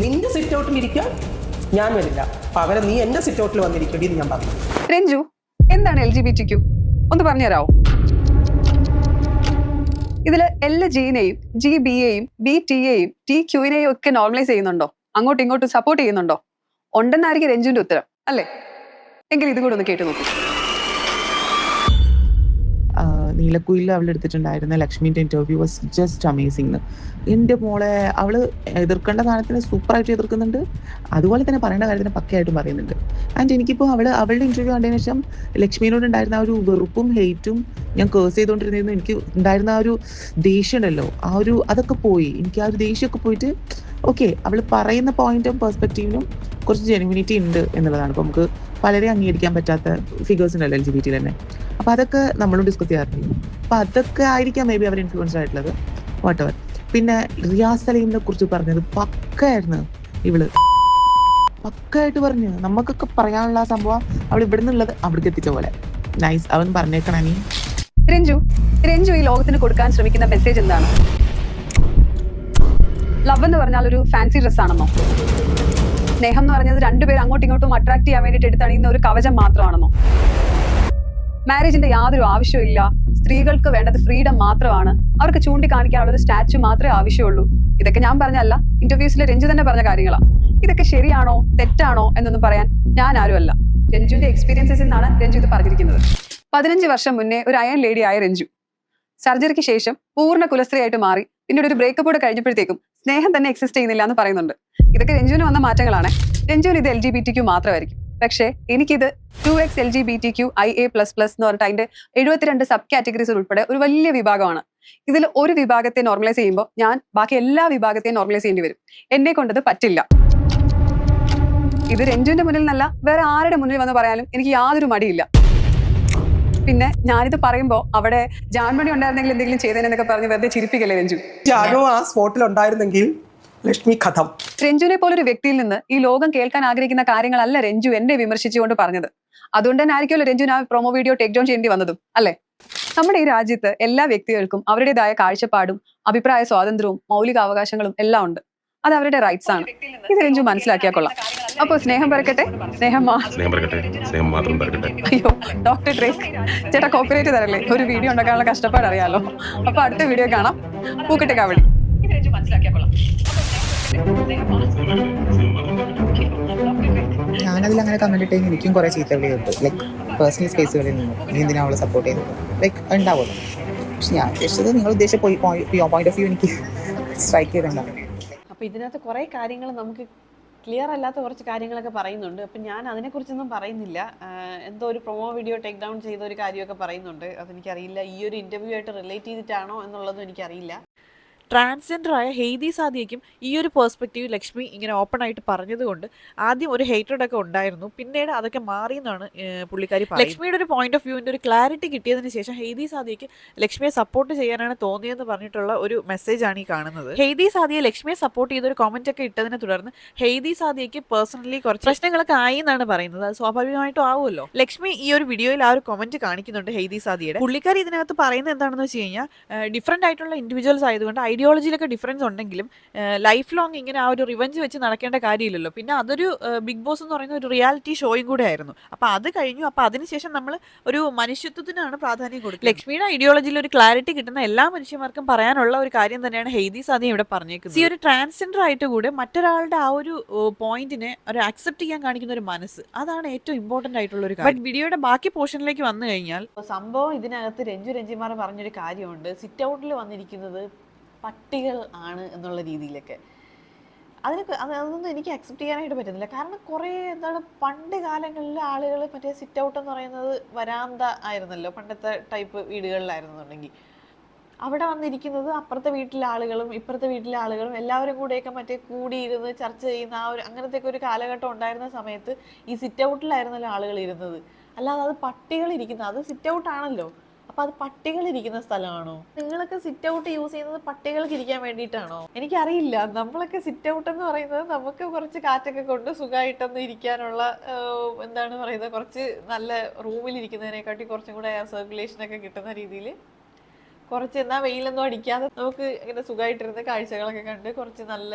[SPEAKER 1] നിന്റെ സിറ്റ് ഔട്ടിൽ ഇരിക്കാൻ ഞാൻ വരില്ല. പകരം നീ എന്റെ സിറ്റൗട്ടിൽ വന്നിരിക്കടി എന്ന് ഞാൻ പറഞ്ഞു.
[SPEAKER 5] രഞ്ജു എന്താണ് L G B T Q? ഒന്ന് പറഞ്ഞുതരാവോ? ഇതിൽ എൽ ജിനെയും ജി ബി എയും ബി ടി എയും ടി ക്യൂവിനെയും ഒക്കെ നോർമലൈസ് ചെയ്യുന്നുണ്ടോ? അങ്ങോട്ടും ഇങ്ങോട്ടും സപ്പോർട്ട് ചെയ്യുന്നുണ്ടോ? ഉണ്ടെന്നായിരിക്കും രഞ്ജുവിന്റെ ഉത്തരം അല്ലേ? എങ്കിൽ ഇതുകൂടെ ഒന്ന് കേട്ടു നോക്കൂ.
[SPEAKER 6] നീലക്കുയിൽ അവൾ എടുത്തിട്ടുണ്ടായിരുന്ന ലക്ഷ്മിന്റെ ഇന്റർവ്യൂ വാസ് ജസ്റ്റ് അമേസിങ് എന്റെ മോളെ അവൾ എതിർക്കേണ്ട സൂപ്പർ ആയിട്ട് എതിർക്കുന്നുണ്ട്. അതുപോലെ തന്നെ പറയേണ്ട കാര്യത്തിന് പക്കയായിട്ടും പറയുന്നുണ്ട്. ആൻഡ് എനിക്കിപ്പോൾ അവൾ അവളുടെ ഇന്റർവ്യൂ കണ്ടതിന് ശേഷം ലക്ഷ്മിയോട് ഉണ്ടായിരുന്ന ആ ഒരു വെറുപ്പും ഹെയ്റ്റും ഞാൻ കേഴ്സ് ചെയ്തുകൊണ്ടിരുന്നിരുന്നു എനിക്ക് ഉണ്ടായിരുന്ന ആ ഒരു ദേഷ്യം ഉണ്ടല്ലോ. ആ ഒരു അതൊക്കെ പോയി. എനിക്ക് ആ ഒരു ദേഷ്യമൊക്കെ പോയിട്ട് ഓക്കെ അവൾ പറയുന്ന പോയിന്റും പെർസ്പെക്റ്റീവിനും കുറച്ച് ജെനുവിനിറ്റി ഉണ്ട് എന്നുള്ളതാണ്. ഇപ്പൊ നമുക്ക് പലരെ അംഗീകരിക്കാൻ പറ്റാത്ത ഫിഗേഴ്സ് ഉണ്ടല്ലോ എൽ ജി ബി ടി തന്നെ. അപ്പൊ അതൊക്കെ നമ്മളും ഡിസ്കസ് ചെയ്യാറുണ്ട്. അപ്പൊ അതൊക്കെ ആയിരിക്കാം മേ ബി അവർ ഇൻഫ്ലുവൻസ് ആയിട്ടുള്ളത്. വാട്ട് എവർ പിന്നെ റിയാസ് സലീമിനെ കുറിച്ച് പറഞ്ഞത് പക്കായിരുന്നു ഇവൾ. പക്കായിട്ട് പറഞ്ഞു. നമുക്കൊക്കെ പറയാനുള്ള സംഭവം അവൾ ഇവിടെ നിന്നുള്ളത് അവിടേക്ക് എത്തിച്ച പോലെ. നൈസ് അവൻ പറഞ്ഞേക്കണ
[SPEAKER 5] രഞ്ജു രഞ്ജു ഈ ലോകത്തിന് കൊടുക്കാൻ ശ്രമിക്കുന്ന മെസ്സേജ് എന്താണ്? ലവ് എന്ന് പറഞ്ഞാൽ ഒരു ഫാൻസി ഡ്രസ് ആണെന്നോ? സ്നേഹം എന്ന് പറഞ്ഞത് രണ്ടുപേരും അങ്ങോട്ടും ഇങ്ങോട്ടും അട്രാക്ട് ചെയ്യാൻ വേണ്ടിയിട്ട് എടുത്തണിയുന്ന ഒരു കവചം മാത്രമാണെന്നോ? മാരേജിന്റെ യാതൊരു ആവശ്യമില്ല സ്ത്രീകൾക്ക് വേണ്ടത് ഫ്രീഡം മാത്രമാണ്. അവർക്ക് ചൂണ്ടിക്കാണിക്കാനുള്ള ഒരു സ്റ്റാച്ചു മാത്രമേ ആവശ്യമുള്ളൂ. ഇതൊക്കെ ഞാൻ പറഞ്ഞല്ല ഇന്റർവ്യൂസിൽ രഞ്ജു തന്നെ പറഞ്ഞ കാര്യങ്ങളാണ് ഇതൊക്കെ ശരിയാണോ? തെറ്റാണോ? എന്നൊന്നും പറയാൻ ഞാൻ ആരുമല്ല. രഞ്ജുവിന്റെ എക്സ്പീരിയൻസസ് എന്നാണ് രഞ്ജു ഇത് പറഞ്ഞിരിക്കുന്നത്. പതിനഞ്ച് വർഷം മുന്നേ ഒരു അയൺ ലേഡി ആയ രഞ്ജു. സർജറിക്ക് ശേഷം പൂർണ കുലസ്ത്രീയായിട്ട് മാറി. പിന്നീട് ഒരു ബ്രേക്കപ്പ് കൂടെ കഴിഞ്ഞപ്പോഴത്തേക്കും സ്നേഹം തന്നെ എക്സിസ്റ്റ് ചെയ്യുന്നില്ല എന്ന് പറയുന്നുണ്ട്. ഇതൊക്കെ രഞ്ജുവിന് വന്ന മാറ്റങ്ങളാണ്. രഞ്ജുവിന് ഇത് എൽ ജി ബി ടിക്ക് മാത്രമായിരിക്കും. പക്ഷേ എനിക്കിത് two X L G B T Q I A plus plus എന്ന് പറഞ്ഞിട്ട് അതിന്റെ എഴുപത്തിരണ്ട് സബ് കാറ്റഗറീസ് ഉൾപ്പെടെ ഒരു വലിയ വിഭാഗമാണ്. ഇതിൽ ഒരു വിഭാഗത്തെ നോർമലൈസ് ചെയ്യുമ്പോൾ ഞാൻ ബാക്കി എല്ലാ വിഭാഗത്തെയും നോർമലൈസ് ചെയ്യേണ്ടി വരും. എന്നെ കൊണ്ടത് പറ്റില്ല. ഇത് രഞ്ജുവിന്റെ മുന്നിൽ നിന്നല്ല വേറെ ആരുടെ മുന്നിൽ വന്ന് പറയാനും എനിക്ക് യാതൊരു മടിയില്ല. പിന്നെ ഞാനിത് പറയുമ്പോൾ അവിടെ ജാൻമണി ഉണ്ടായിരുന്നെങ്കിൽ എന്തെങ്കിലും ചെയ്തേനെന്നൊക്കെ പറഞ്ഞ് വെറുതെ ചിരിപ്പിക്കല്ലേ രഞ്ജു?
[SPEAKER 1] ജാനു ആ സ്പോട്ടിൽ ഉണ്ടായിരുന്നെങ്കിൽ ലക്ഷ്മി കഥം.
[SPEAKER 5] രഞ്ജുവിനെ പോലൊരു വ്യക്തിയിൽ നിന്ന് ഈ ലോകം കേൾക്കാൻ ആഗ്രഹിക്കുന്ന കാര്യങ്ങളല്ല രഞ്ജു എന്നെ വിമർശിച്ചുകൊണ്ട് പറഞ്ഞത്. അതുകൊണ്ട് തന്നെ ആയിരിക്കുമല്ലോ രഞ്ജു ആ പ്രൊമോ വീഡിയോ ടേക്ക് ഡൗൺ ചെയ്യേണ്ടി വന്നതും അല്ലെ? നമ്മുടെ ഈ രാജ്യത്ത് എല്ലാ വ്യക്തികൾക്കും അവരുടേതായ കാഴ്ചപ്പാടും അഭിപ്രായ സ്വാതന്ത്ര്യവും മൗലിക അവകാശങ്ങളും എല്ലാം ഉണ്ട്. അത് അവരുടെ റൈറ്റ്സ് ആണ്. ഇത് രഞ്ജു മനസ്സിലാക്കിയാൽ കൊള്ളാം. അപ്പോൾ സ്നേഹം പറക്കട്ടെ സ്നേഹം
[SPEAKER 7] സ്നേഹം പറക്കട്ടെ സ്നേഹം മാത്രം പറക്കട്ടെ
[SPEAKER 5] അയ്യോ ഡോക്ടർ ഡ്രേക്ക് ചേട്ടാ കോപ്പറേറ്റ് തരല്ലേ? ഒരു വീഡിയോ ഉണ്ടാക്കാനുള്ള കഷ്ടപ്പാട് അറിയാലോ. അപ്പൊ അടുത്ത വീഡിയോ കാണാം. പൂക്കട്ടെ കാവടി
[SPEAKER 6] ഞാനതിൽ അങ്ങനെ കമന്റ് ഇട്ടെങ്കിൽ എനിക്കും കുറെ ചീത്തവിളി കിട്ടും ലൈക്ക് പേഴ്സണൽ സ്പേസുകളിൽ നിന്ന് നീ എന്തിനാ അവളെ സപ്പോർട്ട് ചെയ്യുന്നത്? ലൈക്ക് ഉണ്ടാവുമല്ലോ. പക്ഷെ ഞാൻ ഉദ്ദേശിച്ചത് നിങ്ങൾ ഉദ്ദേശിച്ച പോയിന്റ് ഓഫ് വ്യൂ എനിക്ക് സ്ട്രൈക്ക് ചെയ്തിട്ടുണ്ടാവും.
[SPEAKER 2] അപ്പോൾ ഇതിനകത്ത് കുറേ കാര്യങ്ങൾ നമുക്ക് ക്ലിയർ അല്ലാത്ത കുറച്ച് കാര്യങ്ങളൊക്കെ പറയുന്നുണ്ട്. അപ്പം ഞാൻ അതിനെക്കുറിച്ചൊന്നും പറയുന്നില്ല. എന്തോ ഒരു പ്രൊമോ വീഡിയോ ടേക്ക് ഡൗൺ ചെയ്ത ഒരു കാര്യമൊക്കെ പറയുന്നുണ്ട്. അതെനിക്കറിയില്ല. ഈ ഒരു ഇന്റർവ്യൂ ആയിട്ട് റിലേറ്റ് ചെയ്തിട്ടാണോ എന്നുള്ളതും എനിക്കറിയില്ല. ട്രാൻസ്ജെൻഡറായ ഹെയ്തി സാദിയയ്ക്കും ഈ ഒരു പേഴ്സ്പെക്റ്റീവ് ലക്ഷ്മി ഇങ്ങനെ ഓപ്പൺ ആയിട്ട് പറഞ്ഞതുകൊണ്ട് ആദ്യം ഒരു ഹേറ്റഡ് ഒക്കെ ഉണ്ടായിരുന്നു. പിന്നീട് അതൊക്കെ മാറി എന്നാണ് പുള്ളിക്കാരി ലക്ഷ്മിയുടെ ഒരു പോയിന്റ് ഓഫ് വ്യൂവിന്റെ ഒരു ക്ലാരിറ്റി കിട്ടിയതിന് ശേഷം ഹെയ്തി സാദിയയ്ക്ക് ലക്ഷ്മിയെ സപ്പോർട്ട് ചെയ്യാനാണ് തോന്നിയെന്ന് പറഞ്ഞിട്ടുള്ള ഒരു മെസ്സേജ് ആണ് ഈ കാണുന്നത്. ഹെയ്തി സാദിയെ ലക്ഷ്മിയെ സപ്പോർട്ട് ചെയ്ത ഒരു കമന്റ് ഒക്കെ ഇട്ടതിനെ തുടർന്ന് ഹെയ്തി സാദിയയ്ക്ക് പേഴ്സണലി കുറച്ച് പ്രശ്നങ്ങളൊക്കെ ആയി എന്നാണ് പറയുന്നത്. അത് സ്വാഭാവികമായിട്ടും ആവുമല്ലോ. ലക്ഷ്മി ഈ ഒരു വീഡിയോയിൽ ആ ഒരു കമന്റ് കാണിക്കുന്നുണ്ട് ഹെയ്തി സാദിയുടെ. പുള്ളിക്കാരി ഇതിനകത്ത് പറയുന്നത് എന്താണെന്ന് വെച്ച് കഴിഞ്ഞാൽ ഡിഫറെന്റ് ആയിട്ടുള്ള ഇൻഡിവിജ്വൽസ് ആയതുകൊണ്ട് ഐഡിയോളജിയിലൊക്കെ ഡിഫറൻസ് ഉണ്ടെങ്കിലും ലൈഫ് ലോങ് ഇങ്ങനെ ആ ഒരു റിവഞ്ച് വെച്ച് നടക്കേണ്ട കാര്യമില്ലല്ലോ. പിന്നെ അതൊരു ബിഗ് ബോസ് എന്ന് പറയുന്ന ഒരു റിയാലിറ്റി ഷോയും കൂടെ ആയിരുന്നു. അപ്പൊ അത് കഴിഞ്ഞു. അപ്പൊ അതിനുശേഷം നമ്മൾ ഒരു മനുഷ്യത്വത്തിനാണ് പ്രാധാന്യം കൊടുക്കുന്നത്. ലക്ഷ്മിയുടെ ഐഡിയോളജിയിൽ ഒരു ക്ലാരിറ്റി കിട്ടുന്ന എല്ലാ മനുഷ്യന്മാർക്കും പറയാനുള്ള ഒരു കാര്യം തന്നെയാണ് ഹെയ്തി സാദി ഇവിടെ പറഞ്ഞേക്കുന്നത്. ഈ ഒരു ട്രാൻസ്ജെൻഡർ ആയിട്ട് കൂടെ മറ്റൊരാളുടെ ആ ഒരു പോയിന്റിനെ ഒരു അക്സെപ്റ്റ് ചെയ്യാൻ കാണിക്കുന്ന ഒരു മനസ്സ് അതാണ് ഏറ്റവും ഇമ്പോർട്ടന്റ് ആയിട്ടുള്ള ഒരു കാര്യം. വീഡിയോയുടെ ബാക്കി പോർഷനിലേക്ക് വന്നു കഴിഞ്ഞാൽ സംഭവം ഇതിനകത്ത് രഞ്ജു രഞ്ജിമാർ പറഞ്ഞൊരു കാര്യമുണ്ട്. സിറ്റ് ഔട്ടിൽ വന്നിരിക്കുന്നത് പട്ടികൾ ആണ് എന്നുള്ള രീതിയിലൊക്കെ. അതിനൊക്കെ അതൊന്നും എനിക്ക് അക്സെപ്റ്റ് ചെയ്യാനായിട്ട് പറ്റുന്നില്ല. കാരണം കുറേ എന്താണ് പണ്ട് കാലങ്ങളിൽ ആളുകൾ മറ്റേ സിറ്റ് ഔട്ട് എന്ന് പറയുന്നത് വരാന്ത ആയിരുന്നല്ലോ. പണ്ടത്തെ ടൈപ്പ് വീടുകളിലായിരുന്നുണ്ടെങ്കിൽ. അവിടെ വന്നിരിക്കുന്നത് അപ്പുറത്തെ വീട്ടിലെ ആളുകളും ഇപ്പുറത്തെ വീട്ടിലെ ആളുകളും എല്ലാവരും കൂടെയൊക്കെ മറ്റേ കൂടിയിരുന്ന് ചർച്ച ചെയ്യുന്ന ആ ഒരു അങ്ങനത്തെ ഒരു കാലഘട്ടം ഉണ്ടായിരുന്ന സമയത്ത് ഈ സിറ്റ് ഔട്ടിലായിരുന്നല്ലോ ആളുകൾ ഇരുന്നത്. അല്ലാതെ അത് പട്ടികൾ ഇരിക്കുന്നത്. അത് സിറ്റ് ഔട്ട് ആണല്ലോ. അപ്പൊ അത് പട്ടികൾ ഇരിക്കുന്ന സ്ഥലമാണോ? നിങ്ങളൊക്കെ സിറ്റ് ഔട്ട് യൂസ് ചെയ്യുന്നത് പട്ടികൾക്ക് ഇരിക്കാൻ വേണ്ടിയിട്ടാണോ? എനിക്കറിയില്ല. നമ്മളൊക്കെ സിറ്റ് ഔട്ട് എന്ന് പറയുന്നത് നമുക്ക് കുറച്ച് കാറ്റൊക്കെ കൊണ്ട് സുഖമായിട്ടൊന്ന് ഇരിക്കാനുള്ള എന്താണ് പറയുന്നത് കുറച്ച് നല്ല റൂമിൽ ഇരിക്കുന്നതിനെക്കാട്ടി കുറച്ചും കൂടെ എയർ സർക്കുലേഷൻ ഒക്കെ കിട്ടുന്ന രീതിയിൽ കുറച്ച് എന്നാൽ വെയിലൊന്നും അടിക്കാതെ നമുക്ക് ഇങ്ങനെ സുഖമായിട്ടിരുന്ന് കാഴ്ചകളൊക്കെ കണ്ട് കുറച്ച് നല്ല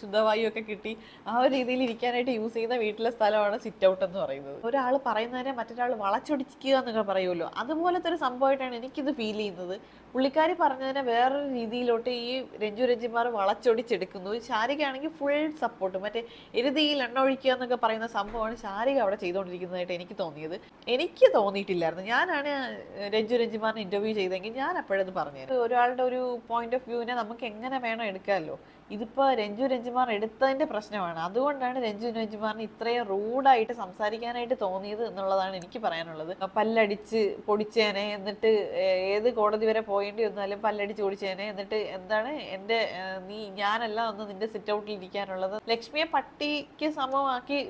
[SPEAKER 2] ശുദ്ധവായു ഒക്കെ കിട്ടി. ആ ഒരു രീതിയിൽ ഇരിക്കാനായിട്ട് യൂസ് ചെയ്യുന്ന വീട്ടിലെ സ്ഥലമാണ് സിറ്റ് ഔട്ട് എന്ന് പറയുന്നത്. ഒരാൾ പറയുന്നതിനെ മറ്റൊരാൾ വളച്ചൊടിക്കുക എന്നൊക്കെ പറയുമല്ലോ. അതുപോലത്തെ ഒരു സംഭവമായിട്ടാണ് എനിക്കിത് ഫീൽ ചെയ്യുന്നത്. പുള്ളിക്കാരി പറഞ്ഞതിനെ വേറൊരു രീതിയിലോട്ട് ഈ രഞ്ജു രഞ്ജിമാർ വളച്ചൊടിച്ചെടുക്കുന്നു. ശാരികയാണെങ്കിൽ ഫുൾ സപ്പോർട്ട് മറ്റേ എരുതിയിൽ എണ്ണ ഒഴിക്കുക എന്നൊക്കെ പറയുന്ന സംഭവമാണ് ശാരിക അവിടെ ചെയ്തുകൊണ്ടിരിക്കുന്നതായിട്ട് എനിക്ക് തോന്നിയത്. എനിക്ക് തോന്നിയിട്ടില്ലായിരുന്നു. ഞാനാണ് രഞ്ജു രഞ്ജിമാറിനെ ഇന്റർവ്യൂ ചെയ്തെങ്കിൽ ഞാൻ അപ്പോഴത് പറഞ്ഞു ഒരാളുടെ ഒരു പോയിന്റ് ഓഫ് വ്യൂവിനെ നമുക്ക് എങ്ങനെ വേണം എടുക്കാമല്ലോ. ഇതിപ്പോൾ രഞ്ജു രഞ്ജിമാർ എടുത്തതിന്റെ പ്രശ്നമാണ്. അതുകൊണ്ടാണ് രഞ്ജു രഞ്ജിമാറിന് ഇത്രയും റൂഡായിട്ട് സംസാരിക്കാനായിട്ട് തോന്നിയത് എന്നുള്ളതാണ് എനിക്ക് പറയാനുള്ളത്. പല്ലടിച്ച് പൊടിച്ചേനെ എന്നിട്ട് ഏത് കോടതി വരെ പോയേണ്ടി വന്നാലും പല്ലടിച്ച് പൊടിച്ചേനെ എന്നിട്ട് എന്താണ് എന്റെ നീ ഞാനല്ല ഒന്ന് നിന്റെ സിറ്റ് ഔട്ടിൽ ഇരിക്കാനുള്ളത്. ലക്ഷ്മിയെ പട്ടിക്ക് സമമാക്കി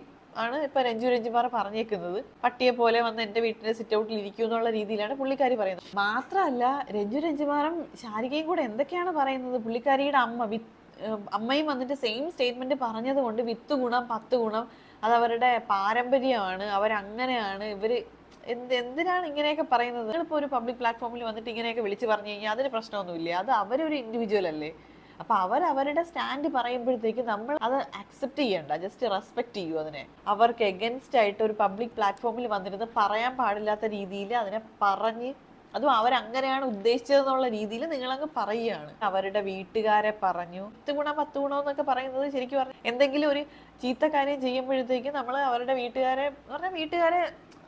[SPEAKER 2] ആണ് ഇപ്പൊ രഞ്ജു രഞ്ജിമാർ പറഞ്ഞേക്കുന്നത്. പട്ടിയെ പോലെ വന്ന് എന്റെ വീട്ടിന്റെ സിറ്റ് ഔട്ടിൽ ഇരിക്കൂ എന്നുള്ള രീതിയിലാണ് പുള്ളിക്കാരി പറയുന്നത്. മാത്രമല്ല രഞ്ജു രഞ്ജിമാറും ശാരികയും കൂടെ എന്തൊക്കെയാണ് പറയുന്നത്? പുള്ളിക്കാരിയുടെ അമ്മ വി ഏഹ് അമ്മയും വന്നിട്ട് സെയിം സ്റ്റേറ്റ്മെന്റ് പറഞ്ഞത് കൊണ്ട് വിത്ത് ഗുണം പത്ത് ഗുണം അത് അവരുടെ പാരമ്പര്യമാണ് അവരങ്ങനെയാണ് ഇവർ എന്ത് എന്തിനാണ് ഇങ്ങനെയൊക്കെ പറയുന്നത്? നിങ്ങളിപ്പോൾ ഒരു പബ്ലിക് പ്ലാറ്റ്ഫോമിൽ വന്നിട്ട് ഇങ്ങനെയൊക്കെ വിളിച്ച് പറഞ്ഞു കഴിഞ്ഞാൽ അതിന് പ്രശ്നമൊന്നുമില്ല? അത് അവരൊരു ഇൻഡിവിജ്വൽ അല്ലേ? അപ്പൊ അവർ അവരുടെ സ്റ്റാൻഡ് പറയുമ്പോഴത്തേക്ക് നമ്മൾ അത് അക്സെപ്റ്റ് ചെയ്യണ്ട ജസ്റ്റ് റെസ്പെക്ട് ചെയ്യൂ അതിനെ. അവർക്ക് എഗൻസ്റ്റ് ആയിട്ട് ഒരു പബ്ലിക് പ്ലാറ്റ്ഫോമിൽ വന്നിരുന്ന് പറയാൻ പാടില്ലാത്ത രീതിയിൽ അതിനെ പറഞ്ഞ് അതും അവരങ്ങനെയാണ് ഉദ്ദേശിച്ചതെന്നുള്ള രീതിയിൽ നിങ്ങളങ്ങ് പറയുകയാണ്. അവരുടെ വീട്ടുകാരെ പറഞ്ഞു. പത്ത് ഗുണം പത്ത് ഗുണം എന്നൊക്കെ പറയുന്നത് ശരിക്കും പറഞ്ഞാൽ എന്തെങ്കിലും ഒരു ചീത്ത കാര്യം ചെയ്യുമ്പോഴത്തേക്ക് നമ്മൾ അവരുടെ വീട്ടുകാരെ പറഞ്ഞാൽ വീട്ടുകാരെ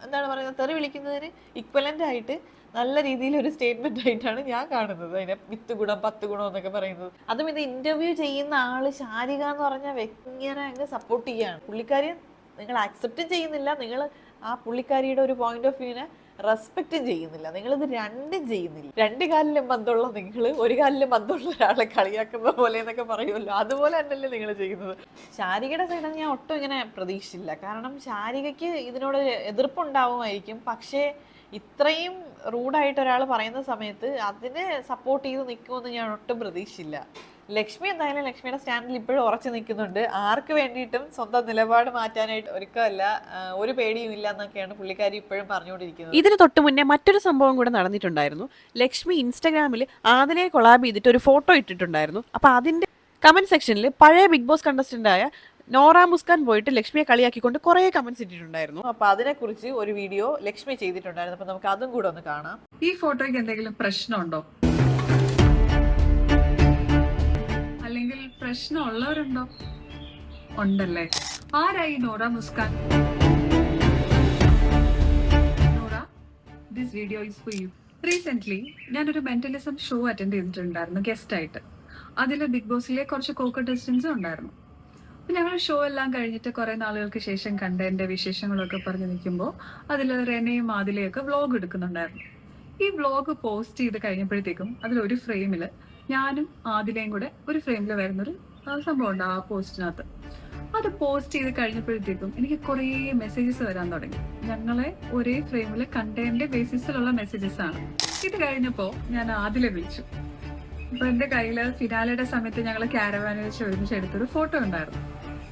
[SPEAKER 2] എന്താണ് പറയുന്നത് തെറി വിളിക്കുന്നതിന് ഇക്വലന്റ് ആയിട്ട് നല്ല രീതിയിൽ ഒരു സ്റ്റേറ്റ്മെന്റ് ആയിട്ടാണ് ഞാൻ കാണുന്നത്. അതിനെ വിത്ത് ഗുണം പത്ത് ഗുണം എന്നൊക്കെ പറയുന്നത്. അതും ഇത് ഇന്റർവ്യൂ ചെയ്യുന്ന ആൾ ശാരിക എന്ന് പറഞ്ഞ വ്യക്തി ഇങ്ങനെ അങ്ങ് സപ്പോർട്ട് ചെയ്യാണ് പുള്ളിക്കാരി നിങ്ങൾ അക്സെപ്റ്റ് ചെയ്യുന്നില്ല. നിങ്ങൾ ആ പുള്ളിക്കാരിയുടെ ഒരു പോയിന്റ് ഓഫ് വ്യൂവിനെ റെസ്പെക്റ്റും ചെയ്യുന്നില്ല. നിങ്ങളിത് രണ്ടും ചെയ്യുന്നില്ല. രണ്ട് കാലിലും ബന്ധമുള്ള നിങ്ങൾ ഒരു കാലിലും ബന്ധമുള്ള ഒരാളെ കളിയാക്കുന്ന പോലെ എന്നൊക്കെ പറയുമല്ലോ. അതുപോലെ തന്നെയല്ലേ നിങ്ങൾ ചെയ്യുന്നത്. ശാരികയുടെ സൈഡിൽ ഞാൻ ഒട്ടും ഇങ്ങനെ പ്രതീക്ഷിച്ചില്ല. കാരണം ശാരികയ്ക്ക് ഇതിനോട് എതിർപ്പുണ്ടാവുമായിരിക്കും. പക്ഷേ ഇത്രയും റൂഡായിട്ട് ഒരാൾ പറയുന്ന സമയത്ത് അതിനെ സപ്പോർട്ട് ചെയ്ത് നിൽക്കുമെന്ന് ഞാൻ ഒട്ടും പ്രതീക്ഷിച്ചില്ല. ലക്ഷ്മി എന്തായാലും ലക്ഷ്മിയുടെ സ്റ്റാൻഡിൽ ഇപ്പോഴും ഉറച്ചു നിൽക്കുന്നുണ്ട്. ആർക്ക് വേണ്ടിയിട്ടും സ്വന്തം നിലപാട് മാറ്റാനായിട്ട് ഒരുക്കമല്ല. ഒരു പേടിയും ഇല്ല എന്നൊക്കെയാണ് പുള്ളിക്കാരി ഇപ്പോഴും പറഞ്ഞുകൊണ്ടിരിക്കുന്നത്.
[SPEAKER 8] ഇതിന് തൊട്ട് മുന്നേ മറ്റൊരു സംഭവം കൂടെ നടന്നിട്ടുണ്ടായിരുന്നു. ലക്ഷ്മി ഇൻസ്റ്റാഗ്രാമിൽ ആദിനെ കൊളാബ് ചെയ്തിട്ട് ഒരു ഫോട്ടോ ഇട്ടിട്ടുണ്ടായിരുന്നു. അപ്പൊ അതിന്റെ കമന്റ് സെക്ഷനിൽ പഴയ ബിഗ് ബോസ് കണ്ടസ്റ്റന്റായ ആയ നോറ മുസ്കാൻ പോയിട്ട് ലക്ഷ്മിയെ കളിയാക്കിക്കൊണ്ട് കുറേ കമന്റ്സ് ഇട്ടിട്ടുണ്ടായിരുന്നു.
[SPEAKER 2] അപ്പൊ അതിനെക്കുറിച്ച് ഒരു വീഡിയോ ലക്ഷ്മി ചെയ്തിട്ടുണ്ടായിരുന്നു. അപ്പൊ നമുക്ക് അതും കൂടെ ഒന്ന് കാണാം.
[SPEAKER 9] ഈ ഫോട്ടോയ്ക്ക് എന്തെങ്കിലും പ്രശ്നമുണ്ടോ? പ്രശ്നമുള്ളവരുണ്ടോ? ഉണ്ടല്ലേ. ആരായി Nora Muskan? Nora this video is for you recent ഞാനൊരു മെന്റലിസം ഷോ അറ്റൻഡ് ചെയ്തിട്ടുണ്ടായിരുന്നു ഗസ്റ്റ് ആയിട്ട്. അതിൽ ബിഗ് ബോസിലെ കുറച്ച് കോ കണ്ടസ്റ്റൻസും ഉണ്ടായിരുന്നു. അപ്പൊ ഞങ്ങൾ ഷോ എല്ലാം കഴിഞ്ഞിട്ട് കുറെ നാളുകൾക്ക് ശേഷം കണ്ട എന്റെ വിശേഷങ്ങളൊക്കെ പറഞ്ഞു നിൽക്കുമ്പോൾ അതിൽ റെനയും ആദിലയൊക്കെ വ്ളോഗ് എടുക്കുന്നുണ്ടായിരുന്നു. ഈ വ്ളോഗ് പോസ്റ്റ് ചെയ്ത് കഴിഞ്ഞപ്പോഴത്തേക്കും അതിലൊരു ഫ്രെയിമിൽ ഞാനും ആദിലയും കൂടെ ഒരു ഫ്രെയിമിൽ വരുന്നൊരു സംഭവം ഉണ്ട് ആ പോസ്റ്റിനകത്ത്. അത് പോസ്റ്റ് ചെയ്ത് കഴിഞ്ഞപ്പോഴത്തേക്കും എനിക്ക് കുറേ മെസ്സേജസ് വരാൻ തുടങ്ങി. ഞങ്ങളെ ഒരേ ഫ്രെയിമിൽ കണ്ടെയ്നറിന്റെ ബേസിസിലുള്ള മെസ്സേജസ് ആണ്. ഇത് കഴിഞ്ഞപ്പോൾ ഞാൻ ആദിലെ വിളിച്ചു. അപ്പൊ എന്റെ കയ്യിൽ ഫിനാലയുടെ സമയത്ത് ഞങ്ങൾ ക്യാരവാനിൽ വെച്ച് ഒരുമിച്ച് എടുത്തൊരു ഫോട്ടോ ഉണ്ടായിരുന്നു.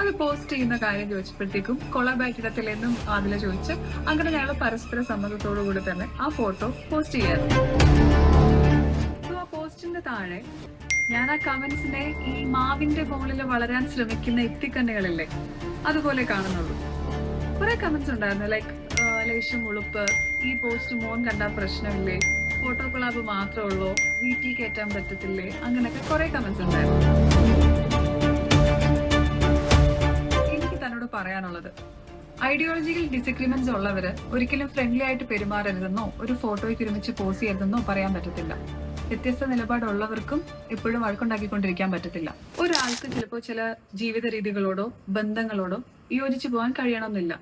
[SPEAKER 9] അത് പോസ്റ്റ് ചെയ്യുന്ന കാര്യം ചോദിച്ചപ്പോഴത്തേക്കും കൊളബാക്കിടത്തിലെന്നും ആദില ചോദിച്ച് അങ്ങനെ ഞങ്ങൾ പരസ്പര സമ്മതത്തോടു കൂടി തന്നെ ആ ഫോട്ടോ പോസ്റ്റ് ചെയ്യാറ് സോ പോസ്റ്റിന്റെ താഴെ ഞാൻ ആ കമന്റ്സിനെ ഈ മാവിന്റെ മുകളിൽ വളരാൻ ശ്രമിക്കുന്ന എത്തിക്കണ്ണുകളില്ലേ അതുപോലെ കാണുന്നുള്ളൂ. കുറെ കമന്റ്സ് ഉണ്ടായിരുന്നു ലൈക്ക് ലേശം ഉളുപ്പ് ഈ പോസ്റ്റ് മോൻ കണ്ട പ്രശ്നമില്ലേ ഫോട്ടോ കൊളാബ് മാത്രമേ ഉള്ളൂ വീട്ടിൽ കയറ്റാൻ പറ്റത്തില്ലേ അങ്ങനെയൊക്കെ കുറെ കമന്റ്സ് ഉണ്ടായിരുന്നു. എനിക്ക് തന്നോട് പറയാനുള്ളത് ഐഡിയോളജിക്കൽ ഡിസഗ്രിമെന്റ്സ് ഉള്ളവര് ഒരിക്കലും ഫ്രണ്ട്ലി ആയിട്ട് പെരുമാറരുതെന്നോ ഒരു ഫോട്ടോയ്ക്ക് ഒരുമിച്ച് പോസ് ചെയ്യരുതെന്നോ പറയാൻ പറ്റത്തില്ല. വ്യത്യസ്ത നിലപാടുള്ളവർക്കും എപ്പോഴും വഴക്കുണ്ടാക്കിക്കൊണ്ടിരിക്കാൻ പറ്റത്തില്ല. ഒരാൾക്ക് ചിലപ്പോൾ ചില ജീവിത രീതികളോടോ ബന്ധങ്ങളോടോ യോജിച്ചു പോകാൻ കഴിയണമെന്നില്ല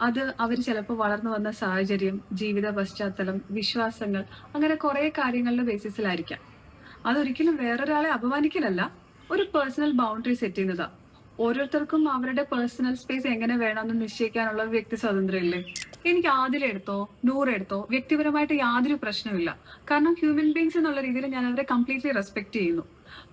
[SPEAKER 9] അത് അവർ ചിലപ്പോൾ വളർന്നു വന്ന സാഹചര്യം ജീവിത പശ്ചാത്തലം വിശ്വാസങ്ങൾ അങ്ങനെ കുറെ കാര്യങ്ങളുടെ ബേസിസിലായിരിക്കാം അതൊരിക്കലും വേറൊരാളെ അപമാനിക്കലല്ല ഒരു പേഴ്സണൽ ബൗണ്ടറി സെറ്റ് ചെയ്യുന്നതാ. ഓരോരുത്തർക്കും അവരുടെ പേഴ്സണൽ സ്പേസ് എങ്ങനെ വേണമെന്ന് നിശ്ചയിക്കാനുള്ള വ്യക്തി സ്വാതന്ത്ര്യം ഇല്ലേ എനിക്ക് ആദില എടുത്തോ നൂറ് എടുത്തോ വ്യക്തിപരമായിട്ട് യാതൊരു പ്രശ്നമില്ല കാരണം ഹ്യൂമൻ ബീങ്സ് എന്നുള്ള രീതിയിൽ ഞാൻ അവരെ കംപ്ലീറ്റ്ലി റെസ്പെക്ട് ചെയ്യുന്നു.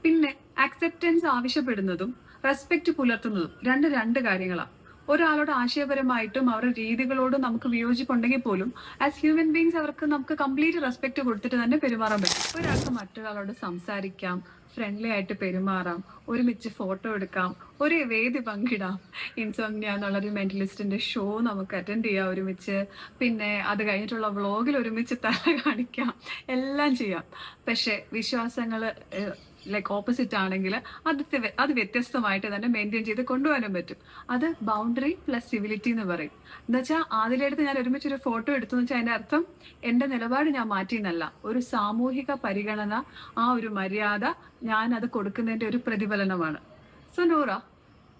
[SPEAKER 9] പിന്നെ അക്സെപ്റ്റൻസ് ആവശ്യപ്പെടുന്നതും റെസ്പെക്ട് പുലർത്തുന്നതും രണ്ട് രണ്ട് കാര്യങ്ങളാണ് ഒരാളോട് ആശയപരമായിട്ടും അവരുടെ രീതികളോടും നമുക്ക് വിയോജിപ്പുണ്ടെങ്കിൽ പോലും ആസ് ഹ്യൂമൻ ബീങ്സ് അവർക്ക് നമുക്ക് കംപ്ലീറ്റ് റെസ്പെക്ട് കൊടുത്തിട്ട് തന്നെ പെരുമാറാൻ പറ്റും. ഒരാൾക്ക് മറ്റൊരാളോട് സംസാരിക്കാം ഫ്രണ്ട്ലി ആയിട്ട് പെരുമാറാം ഒരുമിച്ച് ഫോട്ടോ എടുക്കാം ഒരു വേദി പങ്കിടാം. ഇൻസോംനിയ എന്നുള്ളൊരു മെന്റലിസ്റ്റിന്റെ ഷോ നമുക്ക് അറ്റൻഡ് ചെയ്യാം ഒരുമിച്ച്. പിന്നെ അത് കഴിഞ്ഞിട്ടുള്ള വ്ളോഗിൽ ഒരുമിച്ച് തല കാണിക്കാം. എല്ലാം ചെയ്യാം. പക്ഷെ വിശ്വാസങ്ങൾ ലൈക്ക് ഓപ്പോസിറ്റ് ആണെങ്കിൽ അത് അത് വ്യത്യസ്തമായിട്ട് തന്നെ മെയിന്റെയിൻ ചെയ്ത് കൊണ്ടുപോകാനും പറ്റും. അത് ബൗണ്ടറി പ്ലസ് സിവിലിറ്റി എന്ന് പറയും. എന്താ വെച്ചാൽ ഞാൻ ഒരുമിച്ച് ഒരു ഫോട്ടോ എടുത്തു എന്ന് വെച്ചാൽ അതിന്റെ അർത്ഥം എന്റെ നിലപാട് ഞാൻ മാറ്റി എന്നല്ല ഒരു സാമൂഹിക പരിഗണന ആ ഒരു മര്യാദ ഞാൻ അത് കൊടുക്കുന്നതിന്റെ ഒരു പ്രതിഫലനമാണ്. സോ നൂറ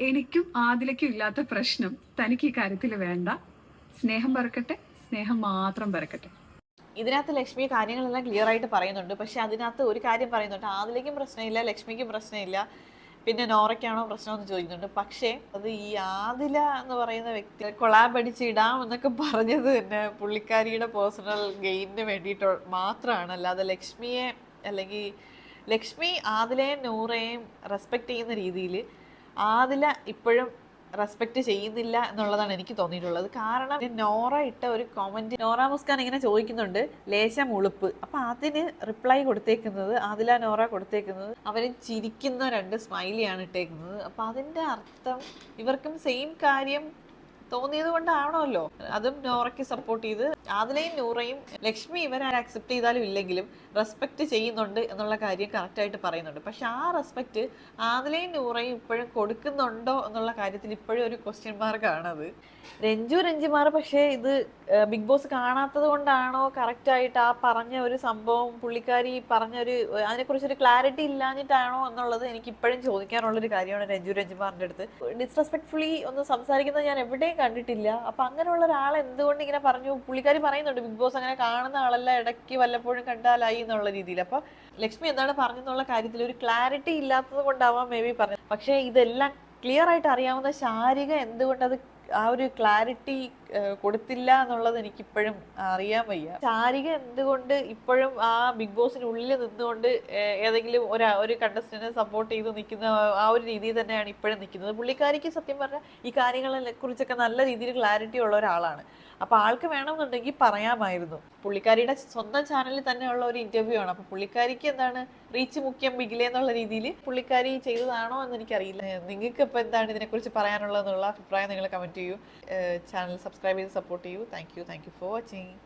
[SPEAKER 9] എനിക്കും ആദിലയ്ക്കും ഇല്ലാത്ത പ്രശ്നം തനിക്ക് ഈ കാര്യത്തിൽ വേണ്ട. സ്നേഹം പറക്കട്ടെ സ്നേഹം മാത്രം പറക്കട്ടെ.
[SPEAKER 2] ഇതിനകത്ത് ലക്ഷ്മി കാര്യങ്ങളെല്ലാം ക്ലിയർ ആയിട്ട് പറയുന്നുണ്ട്. പക്ഷെ അതിനകത്ത് ഒരു കാര്യം പറയുന്നുണ്ട്. ആദിലേക്കും പ്രശ്നമില്ല ലക്ഷ്മിക്കും പ്രശ്നമില്ല. പിന്നെ നോറയ്ക്കാണോ പ്രശ്നം എന്ന് ചോദിക്കുന്നുണ്ട്. പക്ഷേ അത് ഈ ആദില എന്ന് പറയുന്ന വ്യക്തി കൊളാബ് അടിച്ച് ഇടാം എന്നൊക്കെ പറഞ്ഞത് തന്നെ പുള്ളിക്കാരിയുടെ പേഴ്സണൽ ഗെയിനിന് വേണ്ടിയിട്ട് മാത്രമാണ്. അല്ലാതെ ലക്ഷ്മിയെ അല്ലെങ്കിൽ ലക്ഷ്മി ആദിലയും നൂറയും റെസ്പെക്റ്റ് ചെയ്യുന്ന രീതിയിൽ ആദില ഇപ്പോഴും റെസ്പെക്ട് ചെയ്യുന്നില്ല എന്നുള്ളതാണ് എനിക്ക് തോന്നിയിട്ടുള്ളത്. കാരണം നോറ ഇട്ട ഒരു കോമന്റ് നോറ മുസ്കാൻ ഇങ്ങനെ ചോദിക്കുന്നുണ്ട് ലേശം ഉളുപ്പ്. അപ്പൊ അതിന് റിപ്ലൈ കൊടുത്തേക്കുന്നത് ആദില നോറ കൊടുത്തേക്കുന്നത് അവർ ചിരിക്കുന്ന രണ്ട് സ്മൈലിയാണ് ഇട്ടേക്കുന്നത്. അപ്പൊ അതിന്റെ അർത്ഥം ഇവർക്കും സെയിം കാര്യം തോന്നിയത് കൊണ്ടാണല്ലോ. അതും നോറയ്ക്ക് സപ്പോർട്ട് ചെയ്ത് ആദിലയും നൂറയും ലക്ഷ്മി ഇവരെ അക്സെപ്റ്റ് ചെയ്താലും ഇല്ലെങ്കിലും റെസ്പെക്റ്റ് ചെയ്യുന്നുണ്ട് എന്നുള്ള കാര്യം കറക്റ്റായിട്ട് പറയുന്നുണ്ട്. പക്ഷെ ആ റെസ്പെക്റ്റ് ആദിലയും നൂറയും ഇപ്പോഴും കൊടുക്കുന്നുണ്ടോ എന്നുള്ള കാര്യത്തിൽ ഇപ്പോഴും ഒരു ക്വസ്റ്റ്യൻ മാർക്കാണത് രഞ്ജു രഞ്ജിമാർ പക്ഷേ ഇത് ബിഗ് ബോസ് കാണാത്തത് കൊണ്ടാണോ കറക്റ്റായിട്ട് ആ പറഞ്ഞ ഒരു സംഭവം പുള്ളിക്കാരി പറഞ്ഞ ഒരു അതിനെക്കുറിച്ചൊരു ക്ലാരിറ്റി ഇല്ലാഞ്ഞിട്ടാണോ എന്നുള്ളത് എനിക്ക് ഇപ്പോഴും ചോദിക്കാനുള്ളൊരു കാര്യമാണ് രഞ്ജു രഞ്ജിമാറിന്റെ അടുത്ത്. ഡിസ്റെസ്പെക്ട്ഫുള്ളി ഒന്ന് സംസാരിക്കുന്നത് ഞാൻ എവിടെയും കണ്ടിട്ടില്ല. അപ്പം അങ്ങനെയുള്ള ഒരാൾ എന്തുകൊണ്ട് ഇങ്ങനെ പറഞ്ഞു? പുള്ളിക്കാരി പറയുന്നുണ്ട് ബിഗ് ബോസ് അങ്ങനെ കാണുന്ന ആളല്ല ഇടയ്ക്ക് വല്ലപ്പോഴും കണ്ടാലായി എന്നുള്ള രീതിയിൽ. അപ്പോൾ ലക്ഷ്മി എന്താണ് പറഞ്ഞെന്നുള്ള കാര്യത്തിൽ ഒരു ക്ലാരിറ്റി ഇല്ലാത്തത് കൊണ്ടാവാം മേ ബി പറഞ്ഞത്. പക്ഷേ ഇതെല്ലാം ക്ലിയർ ആയിട്ട് അറിയാവുന്ന ശാരിക എന്തുകൊണ്ട് അത് ആ ഒരു ക്ലാരിറ്റി കൊടുത്തില്ല എന്നുള്ളത് എനിക്ക് ഇപ്പോഴും അറിയാൻ വയ്യ. ചാരിക എന്തുകൊണ്ട് ഇപ്പോഴും ആ ബിഗ് ബോസിനുള്ളിൽ നിന്നുകൊണ്ട് ഏതെങ്കിലും ഒരു ഒരു കണ്ടസ്റ്റന്റിനെ സപ്പോർട്ട് ചെയ്ത് നിൽക്കുന്ന ആ- ഒരു രീതിയിൽ തന്നെയാണ് ഇപ്പോഴും നിൽക്കുന്നത്. പുള്ളിക്കാരിക്ക് സത്യം പറഞ്ഞാൽ ഈ കാര്യങ്ങളെ കുറിച്ചൊക്കെ നല്ല രീതിയിൽ ക്ലാരിറ്റി ഉള്ള ഒരാളാണ്. അപ്പോൾ ആൾക്ക് വേണമെന്നുണ്ടെങ്കിൽ പറയാമായിരുന്നു. പുള്ളിക്കാരിയുടെ സ്വന്തം ചാനലിൽ തന്നെയുള്ള ഒരു ഇന്റർവ്യൂ ആണ്. അപ്പോൾ പുള്ളിക്കാരിക്ക് എന്താണ് റീച്ച് മുഖ്യം ബിഗിലെ എന്നുള്ള രീതിയിൽ പുള്ളിക്കാരി ചെയ്തതാണോ എന്ന് എനിക്കറിയില്ല. നിങ്ങൾക്ക് ഇപ്പോൾ എന്താണ് ഇതിനെക്കുറിച്ച് പറയാനുള്ളതെന്നുള്ള അഭിപ്രായം നിങ്ങൾ കമന്റ് ചെയ്യൂ. Channel subscribe subscribe and support you. Thank you. Thank you for watching.